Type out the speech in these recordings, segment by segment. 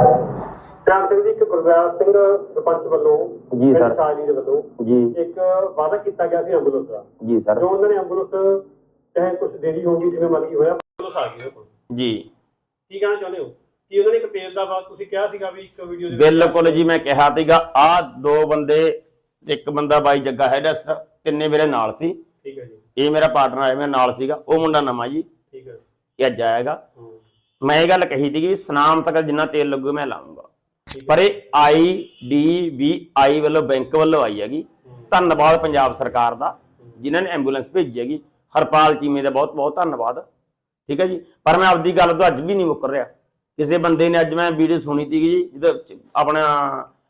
ਧਿਆਨ ਸਿੰਘ ਜੀ ਇੱਕ ਗੁਰਦਿਆਲ ਸਿੰਘ ਸਰਪੰਚ ਵੱਲੋਂ ਜੀ ਸਰ। ਪਿੰਡ ਸ਼ਾਹਲੀ ਦੇ ਵੱਲੋਂ ਜੀ। ਇੱਕ ਵਾਅਦਾ ਕੀਤਾ ਗਿਆ ਸੀ ਐਂਬੂਲੈਂਸ ਦਾ। ਜੀ ਸਰ। ਜੋ ਉਹਨਾਂ ਨੇ ਐਂਬੂਲੈਂਸ ਚਾਹੇ ਕੁਝ ਦੇਰੀ ਹੋਊਗੀ ਜਿਵੇਂ ਮਰਜ਼ੀ ਹੋਇਆ ਐਂਬੂਲੈਂਸ ਆ ਗਈ ਉਹਨਾਂ ਕੋਲ ਜੀ। ਕੀ ਕਹਿਣਾ ਚਾਹੁੰਦੇ ਹੋ? ਕੀ ਉਹਨਾਂ ਨੇ ਇੱਕ ਤੇਲ ਦਾ ਬਾਤ ਤੁਸੀਂ ਕਿਹਾ ਸੀਗਾ ਵੀ ਇੱਕ ਵੀਡੀਓ ਦੇ ਬਿਲਕੁਲ ਜੀ ਮੈਂ ਕਿਹਾ ਸੀਗਾ ਆ ਦੋ ਬੰਦੇ ਇੱਕ ਬੰਦਾ ਬਾਈ ਜੱਗਾ ਹੈਗਾ ਤਿੰਨੇ ਮੇਰੇ ਨਾਲ ਸੀ। ਠੀਕ ਹੈ ਜੀ। ਇਹ ਮੇਰਾ ਪਾਰਟਨਰ ਹੈ ਮੇਰੇ ਨਾਲ ਸੀਗਾ ਉਹ ਮੁੰਡਾ ਨਵਾਂ ਜੀ। ਠੀਕ ਹੈ। ਇਹ ਅੱਜ ਆਏਗਾ ਮੈਂ ਇਹ ਗੱਲ ਕਹੀ ਸੀ ਕਿ ਸਨਾਮ ਤੱਕ ਜਿੰਨਾ ਤੇਲ ਲੱਗੂ ਮੈਂ ਲਾਉਂਗਾ। ਪਰ ਇਹ ਆਈ ਡੀ ਵੀ ਆਈ ਵੱਲੋਂ ਬੈਂਕ ਵੱਲੋਂ ਆਈ ਹੈਗੀ। ਧੰਨਵਾਦ ਪੰਜਾਬ ਸਰਕਾਰ ਦਾ ਜਿਨ੍ਹਾਂ ਨੇ ਐਂਬੂਲੈਂਸ ਭੇਜੀ ਹੈਗੀ। ਹਰਪਾਲ ਚੀਮੇ ਦਾ ਬਹੁਤ ਬਹੁਤ ਧੰਨਵਾਦ। ਠੀਕ ਹੈ ਜੀ? ਪਰ ਮੈਂ ਆਪਦੀ ਗੱਲ ਤੋਂ ਅੱਜ ਵੀ ਨਹੀਂ ਮੁੱਕਰ ਰਿਹਾ। ਕਿਸੇ ਬੰਦੇ ਨੇ ਅੱਜ ਮੈਂ ਵੀਡੀਓ ਸੁਣੀ ਸੀਗੀ ਜੀ ਜਦੋਂ ਆਪਣਾ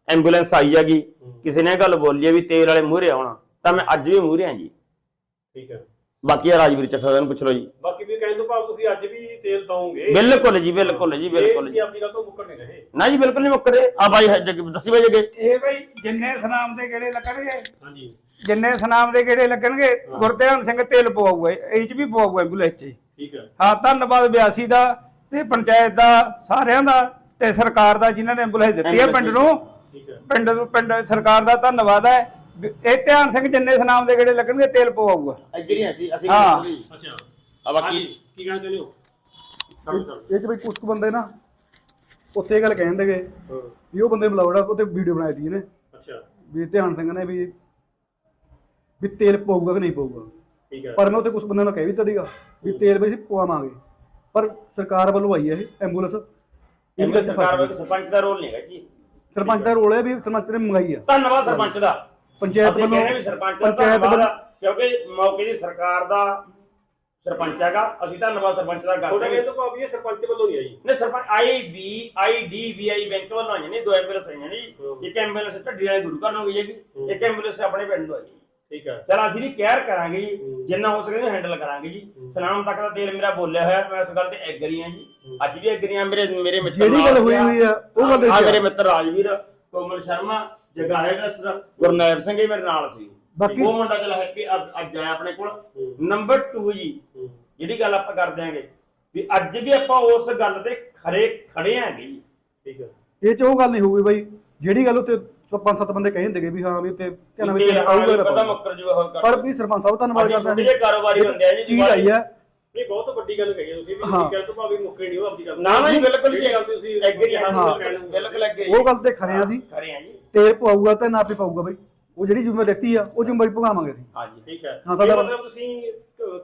ਐਂਬੂਲੈਂਸ ਆਈ ਹੈਗੀ। ਕਿਸੇ ਨੇ ਗੱਲ ਬੋਲੀ ਹੈ ਵੀ ਤੇਲ ਵਾਲੇ ਮੂਹਰੇ ਆਉਣਾ ਤਾਂ ਮੈਂ ਅੱਜ ਵੀ ਮੂਹਰੇ ਹਾਂ ਜੀ। ਠੀਕ ਹੈ। ਬਾਕੀ ਆ ਰਾਜਵੀਰ ਚੱਠਾ ਨੂੰ ਪੁੱਛ ਲਓ ਜੀ। ਬਾਕੀ ਵੀ ਭਾਵ ਤੁਸੀਂ ਅੱਜ ਵੀ ਤੇਲ ਦਵੋਗੇ। ਬਿਲਕੁਲ ਜੀ ਬਿਲਕੁਲ ਜੀ ਬਿਲਕੁਲ ਜੀ। ਤੁਸੀਂ ਆਪਣੀ ਗੱਲ ਤੋਂ ਮੁੱਕਰ ਨਹੀਂ ਰਹੇ? ਨਾ ਜੀ ਬਿਲਕੁਲ ਨਹੀਂ ਮੁੱਕਰੇ। ਆ ਬਾਈ ਹੈ ਜੱਗ- ਦੱਸੀ ਬਾਈ ਜੱਗੇ। ਇਹ ਬਈ ਜਿੰਨੇ ਸਨਾਮ ਦੇ ਗੇੜੇ ਲੱਗਣਗੇ ਹਾਂਜੀ। ਜਿੰਨੇ ਸਨਾਮ ਦੇ ਗੇੜੇ ਲੱਗਣਗੇ ਗੁਰਧਿਆਨ ਸਿੰਘ ਤੇਲ ਪਵਾਊਗਾ ਇਹ ਚ ਵੀ ਪਵਾਊਗਾ ਐਂਬੂਲੈਂਸ ਚ। ਠੀਕ ਹੈ। ਹਾਂ ਧੰਨਵਾਦ ਬਿਆਸੀ ਦਾ ਤੇ ਪੰਚਾਇਤ ਦਾ ਸਾਰਿਆਂ ਦਾ ਤੇ ਸਰਕਾਰ ਦਾ ਜਿਨ੍ਹਾਂ ਨੇ ਐਂਬੂਲੈਂਸ ਦਿੱਤੀ ਹੈ ਪਿੰਡ ਨੂੰ। ਠੀਕ ਹੈ। ਪਿੰਡ ਨੂੰ ਪਿੰਡ ਸਰਕਾਰ ਦਾ ਧੰਨਵਾਦ ਹੈ। ਇਹ ਧਿਆਨ ਸਿੰਘ ਜਿੰਨੇ ਸਨਾਮ ਦੇ ਗੇੜੇ ਲੱਗਣਗੇ ਤੇਲ ਪਵਾਊਗਾ। ਇੱਧਰ ਹੀ ਅਸੀਂ ਅਸੀਂ ਹਾਂ। ਅੱਛਾ ਆ ਬਾਕੀ ਹਾਂਜੀ, ਕੀ ਕਹਿਣਾ ਚਾਹੁੰਦੇ ਹੋ? ਕੰਮ ਕਰ ਇਹ ਚ ਬਈ ਕੁਝ ਕੁ ਬੰਦੇ ਨਾ ਉੱਥੇ ਇਹ ਗੱਲ ਕਹਿੰਦੇ ਗਏ ਹਾਂ, ਵੀ ਉਹ ਬੰਦੇ ਬੁਲਾਉੜਾ ਉੱਤੇ ਵੀਡੀਓ ਬਣਾਈ ਦੀ ਇਹਨੇ। ਅੱਛਾ। ਵੀ ਧਿਆਨ ਸਿੰਘ ਨੇ ਵੀ ਵੀ ਤੇਲ ਪਊਗਾ ਕਿ ਨਹੀਂ ਪਊਗਾ। ਠੀਕ ਹੈ। ਪਰ ਮੈਂ ਉੱਥੇ ਕੁਝ ਬੰਦਿਆਂ ਨੂੰ ਕਹਿ ਵੀ ਸੀਗਾ ਵੀ ਤੇਲ ਵੀ ਅਸੀਂ ਪਵਾਵਾਂਗੇ ਪਰ ਸਰਕਾਰ ਵੱਲੋਂ ਆਈ ਹੈ ਇਹ ਐਂਬੂਲੈਂਸ ਵਿੱਚ ਸਰਕਾਰ ਵੱਲੋਂ ਸਰਪੰਚ ਦਾ ਰੋਲ ਨਹੀਂ ਹੈਗਾ ਜੀ। ਸਰਪੰਚ ਦਾ ਰੋਲ ਹੈ ਵੀ ਸਰਪੰਚ ਨੇ ਮੰਗਾਈ ਆ। ਧੰਨਵਾਦ ਸਰਪੰਚ ਦਾ। ਪੰਚਾਇਤ ਅਸੀਂ ਵੱਲੋਂ ਕਹਿੰਦੇ ਵੀ ਸਰਪੰਚ ਦਾ ਪੰਚਾਇਤ ਧੰਨਵਾਦ ਵੱਲੋਂ ਆ, ਕਿਉਂਕਿ ਮੌਕੇ ਦੀ ਸਰਕਾਰ ਦਾ ਸਰਪੰਚ ਹੈਗਾ ਅਸੀਂ ਧੰਨਵਾਦ ਸਰਪੰਚ ਦਾ ਤੁਹਾਡਾ ਕਰਦੇ ਕਹਿਣ ਤੋਂ ਭਾਵ ਇਹ ਸਰਪੰਚ ਵੱਲੋਂ ਨਹੀਂ ਆਈ। ਨੇ sarpanch I B I D V I bank ਵੱਲੋਂ ਆਈਆਂ ਨੇ ਦੋ ਐਂਬੂਲੈਂਸ ਆਈਆਂ ਨੇ। ਜੀ। ਇੱਕ ਐਂਬੂਲੈਂਸ ਢੱਡੀ ਵਾਲੇ ਗੁਰੂ ਘਰ ਨੂੰ ਗਈ ਹੈਗੀ ਇੱਕ ਐਂਬੂਲੈਂਸ ਆਪਣੇ ਪਿੰਡ ਨੂੰ ਆਈ ਹੈ। ਠੀਕ ਹੈ। ਚਲ ਅਸੀਂ ਵੀ ਕੇਅਰ ਕਰਾਂਗੇ ਜੀ। ਜਿੰਨਾ ਹੋ ਸਕੇ ਹੈਂਡਲ ਕਰਾਂਗੇ ਜੀ। ਸਨਾਮ ਤੱਕ ਦਾ ਤੇਲ ਮੇਰਾ ਬੋਲਿਆ ਹੋਇਆ ਮੈਂ ਉਸ ਗੱਲ ਤੇ ਐਗਰੀ ਹਾਂ ਜੀ। ਅੱਜ ਵੀ ਐਗਰੀ ਹਾਂ ਮੇਰੇ ਮੇਰੇ ਮਿੱਤਰ ਜਿਹੜੀ ਗੱਲ ਹੋਈ ਹੋਈ ਆ, ਉਹ ਗੱਲ ਆ ਦੱਸਿਆ। ਮੇਰੇ ਮਿੱਤਰ ਰਾਜਵੀਰ ਕੋਮਲ ਸ਼ਰਮਾ ਜਗਾ ਹੈਡਸ ਗੁਰਨੈਬ ਸਿੰਘ ਜੀ ਮੇਰੇ ਨਾਲ ਸੀ। ਬਾਕੀ- ਉਹ ਮੁੰਡਾ ਚਲ ਹੈਪੀ ਅੱਜ ਆਇਆ ਆਪਣੇ ਕੋਲ। ਨੰਬਰ 2 ਜੀ ਜਿਹੜੀ ਗੱਲ ਆਪਾਂ ਕਰ ਦਿਆਂਗੇ ਵੀ ਅੱਜ ਵੀ ਆਪਾਂ ਉਸ ਗੱਲ ਤੇ ਖਰੇ ਖੜੇ ਆਂਗੇ ਜੀ। ਠੀਕ ਹੈ। ਇਹ ਚ ਉਹ ਗੱਲ ਨਹੀਂ ਹੋਊਗੀ ਬਈ ਜਿਹੜੀ ਗੱਲ ਉੱਤੇ ਪੰਜ ਸੱਤ ਬੰਦੇ ਕਹੇ ਹੁੰਦੇਗੇ ਵੀ ਹਾਂ ਵੀ ਉੱਤੇ ਧਿਆਨ ਵਿੱਚ ਆਊਗਾ ਪਤਾ ਪਾਊਗਾ। ਮੁੱਕਰ ਜੂਗਾ ਹੋਰ ਕਰ ਪਰ ਵੀ ਸਰਪੰਚ ਸਾਹਿਬ ਧੰਨਵਾਦ ਕਰਦੇ ਜਿਹੇ ਕਾਰੋਬਾਰੀ ਬੰਦੇ ਆ ਜੀ, ਚੀਜ਼ ਆਈ ਹੈ। ਇਹ ਬਹੁਤ ਵੱਡੀ ਗੱਲ ਕਹੀ ਤੁਸੀਂ ਵੀ ਕਹਿਣ ਤੋਂ ਭਾਵ ਇਹ ਮੁੱਕਰੇ ਨਹੀਂ ਹੋ ਆਪਣੀ ਗੱਲ ਨਾ ਨਾ ਜੀ ਬਿਲਕੁਲ ਜਿਹੜੀ ਗੱਲ ਤੁਸੀਂ ਐਗਰੀ ਹਾਂ। ਬਿਲਕੁਲ ਐਗਰੀ ਉਹ ਗੱਲ ਤੇ ਖਰੇ ਆ ਅਸੀਂ ਖਰੇ ਆ ਜੀ। ਤੇਲ ਪਵਾਊਗਾ ਤਾਂ ਨਾ ਵੀ ਪਊਗਾ ਬਈ। ਉਹ ਜਿਹੜੀ ਜ਼ਿੰਮੇਵਾਰੀ ਲੈਤੀ ਆ ਉਹ ਜ਼ਿੰਮੇਵਾਰੀ ਭੁਗਾਵਾਂਗੇ ਅਸੀਂ। ਹਾਂਜੀ ਠੀਕ ਹੈ। ਹਾਂ, ਸਾਡਾ- ਇਹ ਮਤਲਬ ਤੁਸੀਂ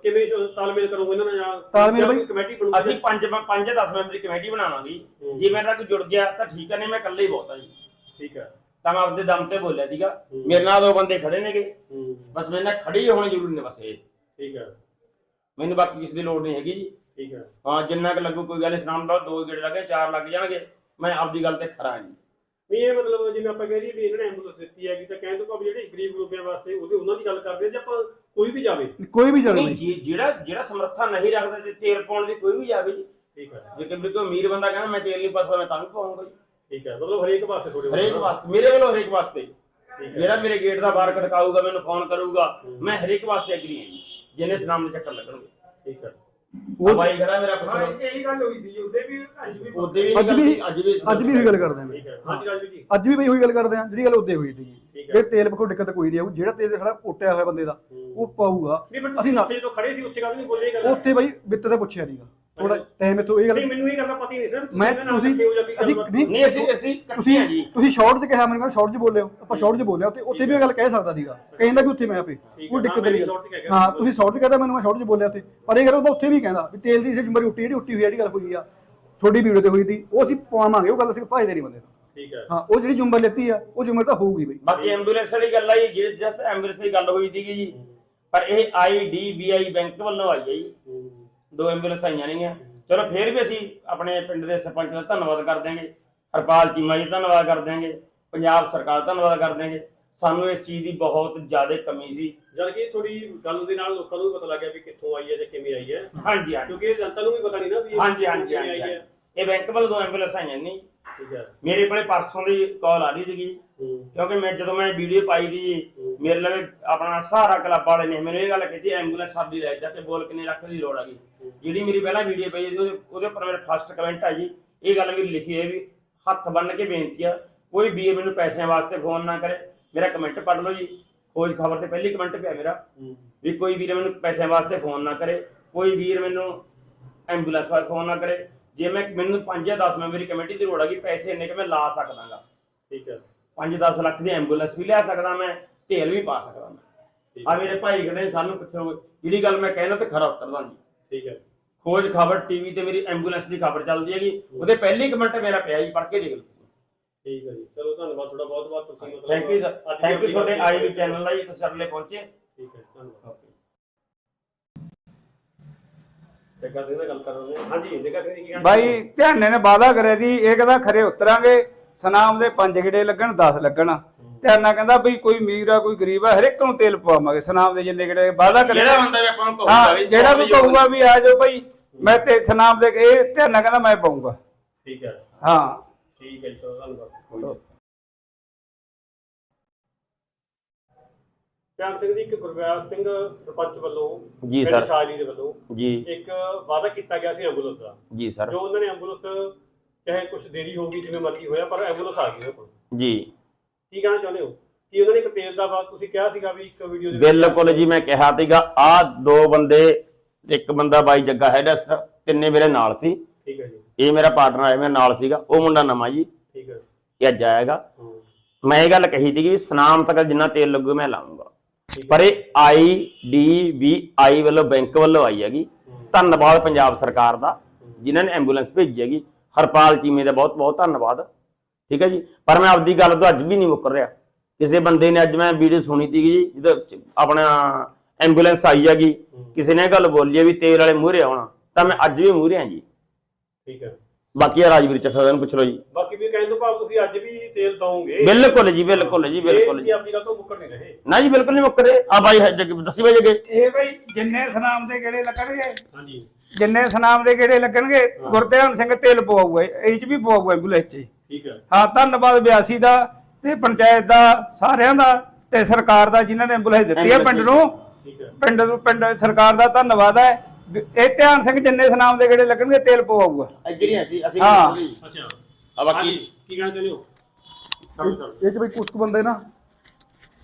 ਕਿਵੇਂ ਸ਼- ਤਾਲਮੇਲ ਕਰੋਗੇ ਇਹਨਾਂ ਨਾਲ ਜਾਂ ਤਾਲਮੇਲ ਬਈ- ਕਮੇਟੀ ਬਣੂਗੀ? ਅਸੀਂ ਪੰਜ ਪੰਜ 10 ਮੈਂਬਰੀ ਕਮੇਟੀ ਬਣਾਵਾਂਗੇ। ਜੀ। ਹੂੰ। ਜੇ ਮੇਰੇ ਨਾਲ ਕੋਈ ਜੁੜ ਗਿਆ ਤਾਂ ਠੀਕ ਹੈ ਨਹੀਂ ਮੈਂ ਇਕੱਲੇ ਹੀ ਬਹੁਤ ਆ ਜੀ। ਠੀਕ ਹੈ। ਤਾਂ ਮੈਂ ਆਪਦੇ ਦਮ ਤੇ ਬੋਲਿਆ ਸੀਗਾ ਹੂੰ। ਮੇਰੇ ਨਾਲ ਦੋ ਬੰਦੇ ਖੜੇ ਨੇਗੇ। ਹੂੰ। ਬਸ ਮੇਰੇ ਨਾਲ ਖੜੇ ਹੀ ਹੋਣੇ ਜ਼ਰੂਰੀ ਨੇ ਬਸ ਇਹ। ਠੀਕ ਹੈ। ਮੈਨੂੰ ਬਾਕੀ ਕਿਸੇ ਦੀ ਲੋੜ ਨਹੀਂ ਹੈਗੀ ਜੀ। ਠੀਕ ਹੈ। ਹਾਂ ਜਿੰਨਾ ਕੁ ਲੱਗੂ ਕੋਈ ਗੱਲ ਨਹੀਂ ਸਨਾਮ ਦਾ ਦੋ ਗੇੜ ਲੱਗੇ ਚਾਰ ਲੱਗ ਜਾਣਗੇ। ਮੈਂ ਆਪਦੀ ਗੱਲ ਤੇ ਖਰਾ ਜੀ। ਨਹੀਂ ਇਹ ਮਤਲਬ ਜਿਵੇਂ ਆਪਾਂ ਕਹਿ ਰਹੀ ਵੀ ਇਹਨਾਂ ਨੇ ਐਂਬੂਲੈਂਸ ਦਿੱਤੀ ਹੈਗੀ ਤਾਂ ਕਹਿਣ ਤੋਂ ਭਾਵ ਜਿਹੜੇ ਗਰੀਬ ਗਰੂਪਿਆਂ ਵਾਸਤੇ ਉਹਦੇ ਉਹਨਾਂ ਦੀ ਗੱਲ ਕਰਦੇ ਜੇ ਆਪਾਂ ਕੋਈ ਵੀ ਜਾਵੇ। ਕੋਈ ਵੀ ਜੜ ਨਹੀਂ ਜੇ- ਜਿਹੜਾ ਜਿਹੜਾ ਸਮਰੱਥਾ ਨਹੀਂ ਰੱਖਦਾ ਤੇ ਤੇਲ ਪਾਉਣ ਦੀ ਕੋਈ ਵੀ ਜਾਵੇ ਜੀ। ਠੀਕ ਹੈ ਜੇ ਕਿ ਕੋਈ ਅਮੀਰ ਬੰਦਾ ਕਹਿੰਦਾ ਮੈਂ ਤੇਲ ਨਹੀਂ ਪਾਸਦਾ ਮੈਂ ਤਾਂ ਵੀ ਪਾਉਂਗਾ ਜੀ। ਠੀਕ ਹੈ ਮਤਲਬ ਹਰੇਕ ਵਾਸਤੇ ਥੋੜੇ ਹਰੇਕ ਵਾਸਤੇ ਮੇਰੇ ਵੱਲੋਂ ਹਰੇਕ ਵਾਸਤੇ। ਠੀਕ ਹੈ ਜਿਹੜਾ ਮੇਰੇ ਗੇਟ ਦਾ ਬਾਹਰ ਖੜਕਾਊਗਾ ਮੈਨੂੰ ਫੋਨ ਕਰੂਗਾ ਮੈਂ ਹਰੇਕ ਵਾਸਤੇ ਐਗਰੀ ਹਾਂ ਜੀ ਜਿਹਨੇ ਸਨਾਮ ਦੇ ਚੱਕਰ ਲੱਗਣਗੇ। ਠੀਕ ਹੈ ਉਹ ਬਾਈ ਖੜਾ ਮੇਰਾ ਹਾਂ ਪੁੱਤਰ ਇਹੀ ਗੱਲ ਹੋਈ ਸੀ ਉਹਦੇ ਵੀ ਅੱਜ ਵੀ ਉਹਦੇ ਵੀ ਅੱਜ ਗੱਲ ਵੀ ਸੀ, ਅੱਜ ਵੀ ਅੱਜ ਵੀ ਉਹੀ ਗੱਲ ਕਰਦੇ ਆਂ। ਠੀਕ ਹੈ ਹਾਂਜੀ ਰਾਜਵੀਰ ਜੀ। ਅੱਜ ਵੀ ਬਈ ਉਹੀ ਗੱਲ ਕਰਦੇ ਆਂ ਜਿਹੜੀ ਗੱਲ ਉੱਤੇ ਹੋਈ ਸੀ ਤੇਲ ਪਕੋ ਦਿੱਕਤ ਕੋਈ ਨਹੀਂ ਆਊ ਜਿਹੜਾ ਤੇਲ ਖੜਾ ਪੋਟਿਆ ਹੋਇਆ ਬੰਦੇ ਦਾ ਉਹ ਪਾਊਗਾ। ਅਸੀਂ ਨਾ ਜਦੋਂ ਖੜੇ ਸੀ ਉੱਥੇ ਗੱਲ ਨਹੀਂ ਬੋਲੇ ਇਹ ਗੱਲ। ਉੱਥੇ ਬਈ ਬਿੱਤ ਤੇ ਪੁੱਛਿਆ ਨਹੀਂਗਾ ਥੋੜਾ ਟਾਈਮ ਇਤੋਂ ਇਹ ਗੱਲ ਨਹੀਂ ਮੈਨੂੰ ਇਹ ਗੱਲ ਦਾ ਪਤਾ ਹੀ ਨਹੀਂ ਸਰ। ਮੈਂ ਤੁਸੀਂ ਅਸੀਂ ਨਹੀਂ ਨਹੀਂ ਅਸੀਂ ਅਸੀਂ ਤੁਸੀਂ ਹਾਂ ਜੀ। ਤੁਸੀਂ ਸ਼ਾਰਟ 'ਚ ਕਿਹਾ ਮੈਨੂੰ ਕਹਿੰਦਾ ਸ਼ਾਰਟ 'ਚ ਬੋਲੇ ਹੋ। ਆਪਾਂ ਸ਼ਾਰਟ 'ਚ ਬੋਲਿਆ ਉੱਥੇ ਉੱਥੇ ਵੀ ਇਹ ਗੱਲ ਕਹਿ ਸਕਦਾ ਸੀਗਾ। ਕਹਿੰਦਾ ਕਿ ਉੱਥੇ ਮੈਂ ਆਪੇ। ਠੀਕ ਉਹ ਹੈ, ਦਿੱਕਤ ਨਹੀਂ short 'ਚ ਕਹਿ ਗਿਆ। ਹਾਂ। ਤੁਸੀਂ ਸ਼ਾਰਟ 'ਚ ਕਹਿੰਦਾ ਮੈਨੂੰ ਮੈਂ ਸ਼ਾਰਟ 'ਚ ਬੋਲਿਆ ਉੱਥੇ। ਪਰ ਇਹ ਗੱਲ ਉਹ ਉੱਥੇ ਵੀ ਕਹਿੰਦਾ ਵੀ ਤੇਲ ਦੀ ਜ਼ਿੰਮੇਵਾਰੀ ਉੱਟੀ ਜਿਹੜੀ ਉੱਟੀ ਹੋਈ ਆ ਜਿਹੜੀ ਗੱਲ ਹੋਈ ਆ ਤੁਹਾਡੀ ਵੀਡੀਓ ਤੇ ਹੋਈ ਸੀ ਉਹ ਅਸੀਂ ਪਵਾਵਾਂਗੇ ਉਹ ਗੱਲ ਅਸੀਂ ਭਾਈ ਦੇ ਨਹੀਂ ਬੰਦੇ ਤੋਂ। ਠੀਕ ਹੈ। ਹਾਂ ਉਹ ਜਿਹੜੀ ਜ਼ਿੰਮੇਵਾਰੀ ਲੈਤੀ ਆ ਉਹ ਜ਼ਿੰਮੇਵਾਰੀ ਤਾਂ ਹੋਊਗੀ ਬਈ। ਬਾਕੀ ਐਂਬੂਲੈਂਸ ਵਾਲੀ ਗੱਲ ਆਈ ਜਿਸ ਜਦ ਐਂਬੂਲੈਂਸ ਦੀ ਗੱਲ ਹੋਈ ਸੀਗੀ ਜੀ ਪਰ ਇਹ ਆਈਡੀਬੀਆਈ ਬੈਂਕ ਵੱਲੋਂ ਆਈ ਹੈ ਜੀ। ਦੋ ਐਂਬੂਲੈਂਸ ਆਈਆਂ ਨੇਗੀਆਂ। ਚਲੋ ਫੇਰ ਵੀ ਅਸੀਂ ਆਪਣੇ ਪਿੰਡ ਦੇ ਸਰਪੰਚ ਦਾ ਧੰਨਵਾਦ ਕਰ ਦਿਆਂਗੇ। ਹਰਪਾਲ ਚੀਮਾ ਜੀ ਦਾ ਧੰਨਵਾਦ ਕਰ ਦਿਆਂਗੇ। ਪੰਜਾਬ ਸਰਕਾਰ ਦਾ ਧੰਨਵਾਦ ਕਰ ਦਿਆਂਗੇ। ਸਾਨੂੰ ਇਸ ਚੀਜ਼ ਦੀ ਬਹੁਤ ਜ਼ਿਆਦਾ ਕਮੀ ਸੀ। ਜਦ ਕਿ ਥੋੜੀ ਗੱਲ ਦੇ ਨਾਲ ਲੋਕਾਂ ਨੂੰ ਵੀ ਪਤਾ ਲੱਗਿਆ ਵੀ ਕਿੱਥੋਂ ਆਈ ਹੈ ਜਾਂ ਕਿਵੇਂ ਆਈ ਹੈ। ਹਾਂਜੀ ਹਾਂਜੀ। ਕਿਉਂਕਿ ਇਹ ਜਨਤਾ ਨੂੰ ਵੀ ਪਤਾ ਨਹੀਂ ਨਾ ਵੀ ਇਹ ਹਾਂਜੀ ਹਾਂਜੀ ਕਿਵੇਂ ਆਈ ਹਾਂਜੀ। ਹੈ। ਇਹ ਬੈਂਕ ਵੱਲੋਂ ਦੋ ਐਂਬੂਲੈਂਸ ਆਈਆਂ ਨੇ। ਠੀਕ ਹੈ। ਮੇਰੇ ਕੋਲੇ ਪਰਸੋਂ ਦੀ ਕਾਲ ਆ ਰਹੀ ਸੀਗੀ। ਹੂੰ, ਕਿਉਂਕਿ ਮੈਂ ਜਦੋਂ ਮੈਂ ਵੀਡੀਓ ਪਾਈ ਦੀ, ਮੇਰੇ ਲਵੇ ਆਪਣਾ ਸਹਾਰਾ ਕਲੱਬ ਵਾਲੇ ਨੇ ਮੈਨੂੰ ਇਹ ਗੱਲ ਕੀਤੀ ਐਂਬੂਲੈਂਸ ਸਾਡੀ ਲੈ ਜਾ ਕੇ ਬੋਲ ਕਿੰਨੇ ਲੱਖ ਦੀ ਲੋੜ ਹੈਗੀ ਜਿਹੜੀ ਮੇਰੀ ਪਹਿਲਾਂ ਵੀਡੀਓ ਪਈ ਸੀ ਉਹਦੇ ਉੱਪਰ ਮੇਰੇ ਫਸਟ ਕਮੈਂਟ ਆ ਜੀ, ਇਹ ਗੱਲ ਵੀ ਲਿਖੀ ਹੈ ਵੀ ਹੱਥ ਬੰਨ ਕੇ ਬੇਨਤੀ ਆ, ਕੋਈ ਵੀਰ ਮੈਨੂੰ ਪੈਸਿਆਂ ਵਾਸਤੇ ਫੋਨ ਨਾ ਕਰੇ, ਮੇਰਾ ਕਮੈਂਟ ਪੜ੍ਹ ਲਓ ਜੀ। ਖੋਜ ਖਬਰ ਤੇ ਪਹਿਲੀ ਕਮੈਂਟ ਪਿਆ ਮੇਰਾ, ਵੀ ਕੋਈ ਵੀਰ ਮੈਨੂੰ ਪੈਸਿਆਂ ਵਾਸਤੇ ਫੋਨ ਨਾ ਕਰੇ, ਕੋਈ ਵੀਰ ਮੈਨੂੰ ਐਂਬੂਲੈਂਸ ਵਾਸਤੇ ਫੋਨ ਨਾ ਕਰੇ। ਜੇ ਮੈਂ, ਮੈਨੂੰ 5 ਜਾਂ 10 ਮੈਂ ਮੇਰੀ ਕਮੇਟੀ ਦੀ ਲੋੜ ਆ ਹੈਗੀ ਪੈਸੇ ਇੰਨੇ ਕਿ ਮੈਂ ਲਾ ਸਕਦਾਗਾ। ਠੀਕ ਹੈ। 5-10 ਲੱਖ ਦੀ ਐਂਬੂਲੈਂਸ ਵੀ ਲਿਆ ਸਕਦਾ ਮੈਂ ਢੇਲ ਵੀ ਪਾ ਸਕਦਾ ਮੈਂ। ਆ ਮੇਰੇ ਭਾਈ ਖੜੇ ਸਾਨੂੰ ਪੁੱਛੋ ਜਿਹੜੀ ਗੱਲ ਮੈਂ ਕਹਿਣਾ ਤੇ ਖਰਾ ਉਤਰਦਾ ਜੀ ਠੀਕ ਹੈ। ਖੋਜ ਖਬਰ ਟੀਵੀ ਤੇ ਮੇਰੀ ਐਂਬੂਲੈਂਸ ਦੀ ਖਬਰ ਚੱਲਦੀ ਹੈਗੀ। ਉਹਦੇ ਪਹਿਲੀ ਕਮੈਂਟ ਮੇਰਾ ਪਿਆ ਜੀ ਪੜ੍ਹ ਕੇ ਦੇਖ ਲਓ ਠੀਕ ਹੈ ਜੀ। ਚਲੋ ਧੰਨਵਾਦ ਤੁਹਾਡਾ ਬਹੁਤ ਬਹੁਤ ਤੁਸੀਂ ਮਤਲਬ ਥੈਂਕ ਯੂ ਦੀ ਥੈਂਕ ਯੂ ਤੁਹਾਡੇ ਗੱਲ ਆਈ ਵੀ ਚੈਨਲ ਦਾ ਜੀ ਤੁਸੀਂ ਸਾਡੇ ਲਈ ਪਹੁੰਚੇ। ਠੀਕ ਹੈ ਧੰਨਵਾਦ। ਜੱਗਾ ਸਿੰਘ ਨਾਲ ਗੱਲ ਕਰ ਰਹੇ ਹਾਂ। ਹਾਂਜੀ ਜੱਗਾ ਸਿੰਘ ਕੀ ਕਹਿਣਾ ਬਾਈ ਧਿਆਨੇ ਨੇ ਵਾਦਾ ਕਰਿਆ ਜੀ ਇਹ ਕਹਿੰਦਾ ਖਰੇ ਉਤਰਾਂਗੇ। ਸਨਾਮ ਦੇ ਪੰਜ ਗੇੜੇ ਲੱਗਣ 10 ਲੱਗਣ। ਧਿਆਨਾ ਕਹਿੰਦਾ ਵੀ ਕੋਈ ਅਮੀਰ ਆ ਕੋਈ ਗਰੀਬ ਆ ਹਰ ਇੱਕ ਨੂੰ ਤੇਲ ਪਵਾਵਾਂਗੇ। ਸਨਾਮ ਦੇ ਜਿੰਨੇ ਗੇੜੇ ਵਾਦਾ ਕਰਿਆ ਜਿਹੜਾ ਬੰਦਾ ਵੀ ਆਪਾਂ ਨੂੰ ਕਹੂਗਾ ਵੀ ਜਿਹੜਾ ਵੀ ਕਹੂਗਾ ਵੀ ਆ ਜਾਓ ਭਾਈ ਮੈਂ ਤੇ ਸਨਾਮ ਦੇ ਇਹ ਧਿਆਨਾ ਕਹਿੰਦਾ ਮੈਂ ਪਾਉਂਗਾ। ਠੀਕ ਹੈ। ਹਾਂ। ਠੀਕ ਹੈ ਜੀ ਚਲੋ ਧੰਨਵਾਦ। ਪਿਆਰ ਸਿੰਘ ਜੀ ਇੱਕ ਗੁਰਵਿਆਸ ਸਿੰਘ ਸਰਪੰਚ ਵੱਲੋਂ ਜੀ ਸਰ। ਸ਼ਾਹਲੀ ਦੇ ਵੱਲੋਂ ਜੀ। ਇੱਕ ਵਾਅਦਾ ਕੀਤਾ ਗਿਆ ਸੀ ਐਂਬੂਲੈਂਸ ਦਾ। ਜੀ ਸਰ। ਜੋ ਉਹਨਾਂ ਨੇ ਐਂਬੂਲੈਂਸ ਚਾਹੇ ਕੁਝ ਦੇਰੀ ਹੋ ਗਈ ਜਿਵੇਂ ਮਰਜ਼ੀ ਹੋਇਆ ਪਰ ਐਂਬੂਲੈਂਸ ਆ ਗਈ ਉਹਨਾਂ ਕੋਲ। ਜੀ। ਕੀ ਕਹਿਣਾ ਚਾਹੁੰਦੇ ਹੋ? ਕਿ ਉਹਨਾਂ ਨੇ ਇੱਕ ਤੇਲ ਦਾ ਬਾਤ ਤੁਸੀਂ ਕਿਹਾ ਸੀਗਾ ਵੀ ਇੱਕ ਵੀਡੀਓ ਦੇ ਬਿਲਕੁਲ ਜੀ ਮੈਂ ਕਿਹਾ ਸੀਗਾ ਆ ਦੋ ਬੰਦੇ ਇੱਕ ਬੰਦਾ ਬਾਈ ਜੱਗਾ ਹੈਡਸ ਤਿੰਨੇ ਮੇਰੇ ਨਾਲ ਸੀ। ਠੀਕ ਹੈ ਜੀ। ਇਹ ਮੇਰਾ ਪਾਰਟਨਰ ਹੈ ਮੇਰੇ ਨਾਲ ਸੀਗਾ ਉਹ ਮੁੰਡਾ ਨਵਾਂ ਜੀ। ਠੀਕ ਹੈ। ਇਹ ਅੱਜ ਆਏਗਾ ਮੈਂ ਇਹ ਗੱਲ ਕਹੀ ਸੀ ਕਿ ਸਨਾਮ ਤੱਕ ਜਿੰਨਾ ਤੇਲ ਲੱਗੂ ਮੈਂ ਲਾਉਂਗਾ ਪਰ ਇਹ ਆਈ ਡੀ ਵੀ ਆਈ ਵੱਲੋਂ ਬੈਂਕ ਵੱਲੋਂ ਆਈ ਹੈਗੀ। ਧੰਨਵਾਦ ਪੰਜਾਬ ਸਰਕਾਰ ਦਾ ਜਿਨ੍ਹਾਂ ਨੇ ਐਂਬੂਲੈਂਸ ਭੇਜੀ ਹੈਗੀ। ਹਰਪਾਲ ਚੀਮੇ ਦਾ ਬਹੁਤ ਬਹੁਤ ਧੰਨਵਾਦ। ਠੀਕ ਹੈ ਜੀ? ਪਰ ਮੈਂ ਆਪਦੀ ਗੱਲ ਤੋਂ ਅੱਜ ਵੀ ਨਹੀਂ ਮੁੱਕਰ ਰਿਹਾ। ਕਿਸੇ ਬੰਦੇ ਨੇ ਅੱਜ ਮੈਂ ਵੀਡੀਓ ਸੁਣੀ ਤੀ ਜੀ ਜਿਹਦੇ ਚ ਆਪਣਾ ਐਂਬੂਲੈਂਸ ਆਈ ਹੈਗੀ ਕਿਸੇ ਨੇ ਇਹ ਗੱਲ ਬੋਲੀ ਵੀ ਤੇਲ ਵਾਲੇ ਮੂਹਰੇ ਆਉਣਾ ਤਾਂ ਮੈਂ ਅੱਜ ਵੀ ਮੂਹਰੇ ਆ ਜੀ। ਠੀਕ ਹੈ। ਬਾਕੀ ਆ ਰਾਜਵੀਰ ਚੱਠਾ ਨੂੰ ਪੁੱਛ ਲਓ ਜੀ। ਬਾਕੀ ਵੀ ਕਹਿਣ ਤੋਂ ਭਾਵ ਤੁਸੀਂ ਅੱਜ ਵੀ ਤੇਲ ਦਵੋਗੇ। ਬਿਲਕੁਲ ਜੀ ਬਿਲਕੁਲ ਜੀ ਬਿਲਕੁਲ ਜੀ। ਆਪਣੀ ਗੱਲ ਤੋਂ ਮੁੱਕਰ ਨਹੀਂ ਰਹੇ। ਨਾ ਜੀ ਬਿਲਕੁਲ ਨਹੀਂ ਮੁੱਕਰੇ। ਆ ਬਾਈ ਦੱਸੀ ਬਾਈ ਜੱਗੇ ਇਹ ਭਾਈ ਜਿੰਨੇ ਸਨਾਮ ਦੇ ਗੇੜੇ ਲੱਗਣਗੇ। ਹਾਂਜੀ। ਜਿੰਨੇ ਸਨਾਮ ਦੇ ਗੇੜੇ ਲੱਗਣਗੇ ਗੁਰਧਿਆਨ ਸਿੰਘ ਤੇਲ ਪਵਾਊਗਾ ਇਹ ਚ ਵੀ ਪਵਾਊਗਾ ਐਂਬੂਲੈਂਸ ਚ। ਠੀਕ ਹੈ। ਹਾਂ ਧੰਨਵਾਦ ਬਿਆਸੀ ਦਾ ਤੇ ਪੰਚਾਇਤ ਦਾ ਸਾਰਿਆਂ ਦਾ ਤੇ ਸਰਕਾਰ ਦਾ ਜਿਨ੍ਹਾਂ ਨੇ ਐਂਬੂਲੈਂਸ ਦਿੱਤੀ ਹੈ ਪਿੰਡ ਨੂੰ। ਠੀਕ ਹੈ। ਪਿੰਡ ਨੂੰ ਪਿੰਡ ਸਰਕਾਰ ਦਾ ਧੰਨਵਾਦ ਹੈ। ਇਹ ਧਿਆਨ ਸਿੰਘ ਜਿੰਨੇ ਸਨਾਮ ਦੇ ਗੇੜੇ ਲੱਗਣਗੇ ਤੇਲ ਪਵਾਊਗਾ। ਇੱਧਰ ਹੀ ਅਸੀਂ ਅਸੀਂ ਹਾਂ। ਅੱਛਾ। ਆ ਬਾਕੀ ਹਾਂਜੀ, ਕੀ ਕਹਿਣਾ ਚਾਹੁੰਦੇ ਹੋ। ਇਹ ਚ ਬਈ ਕੁਝ ਕੁ ਬੰਦੇ ਨਾ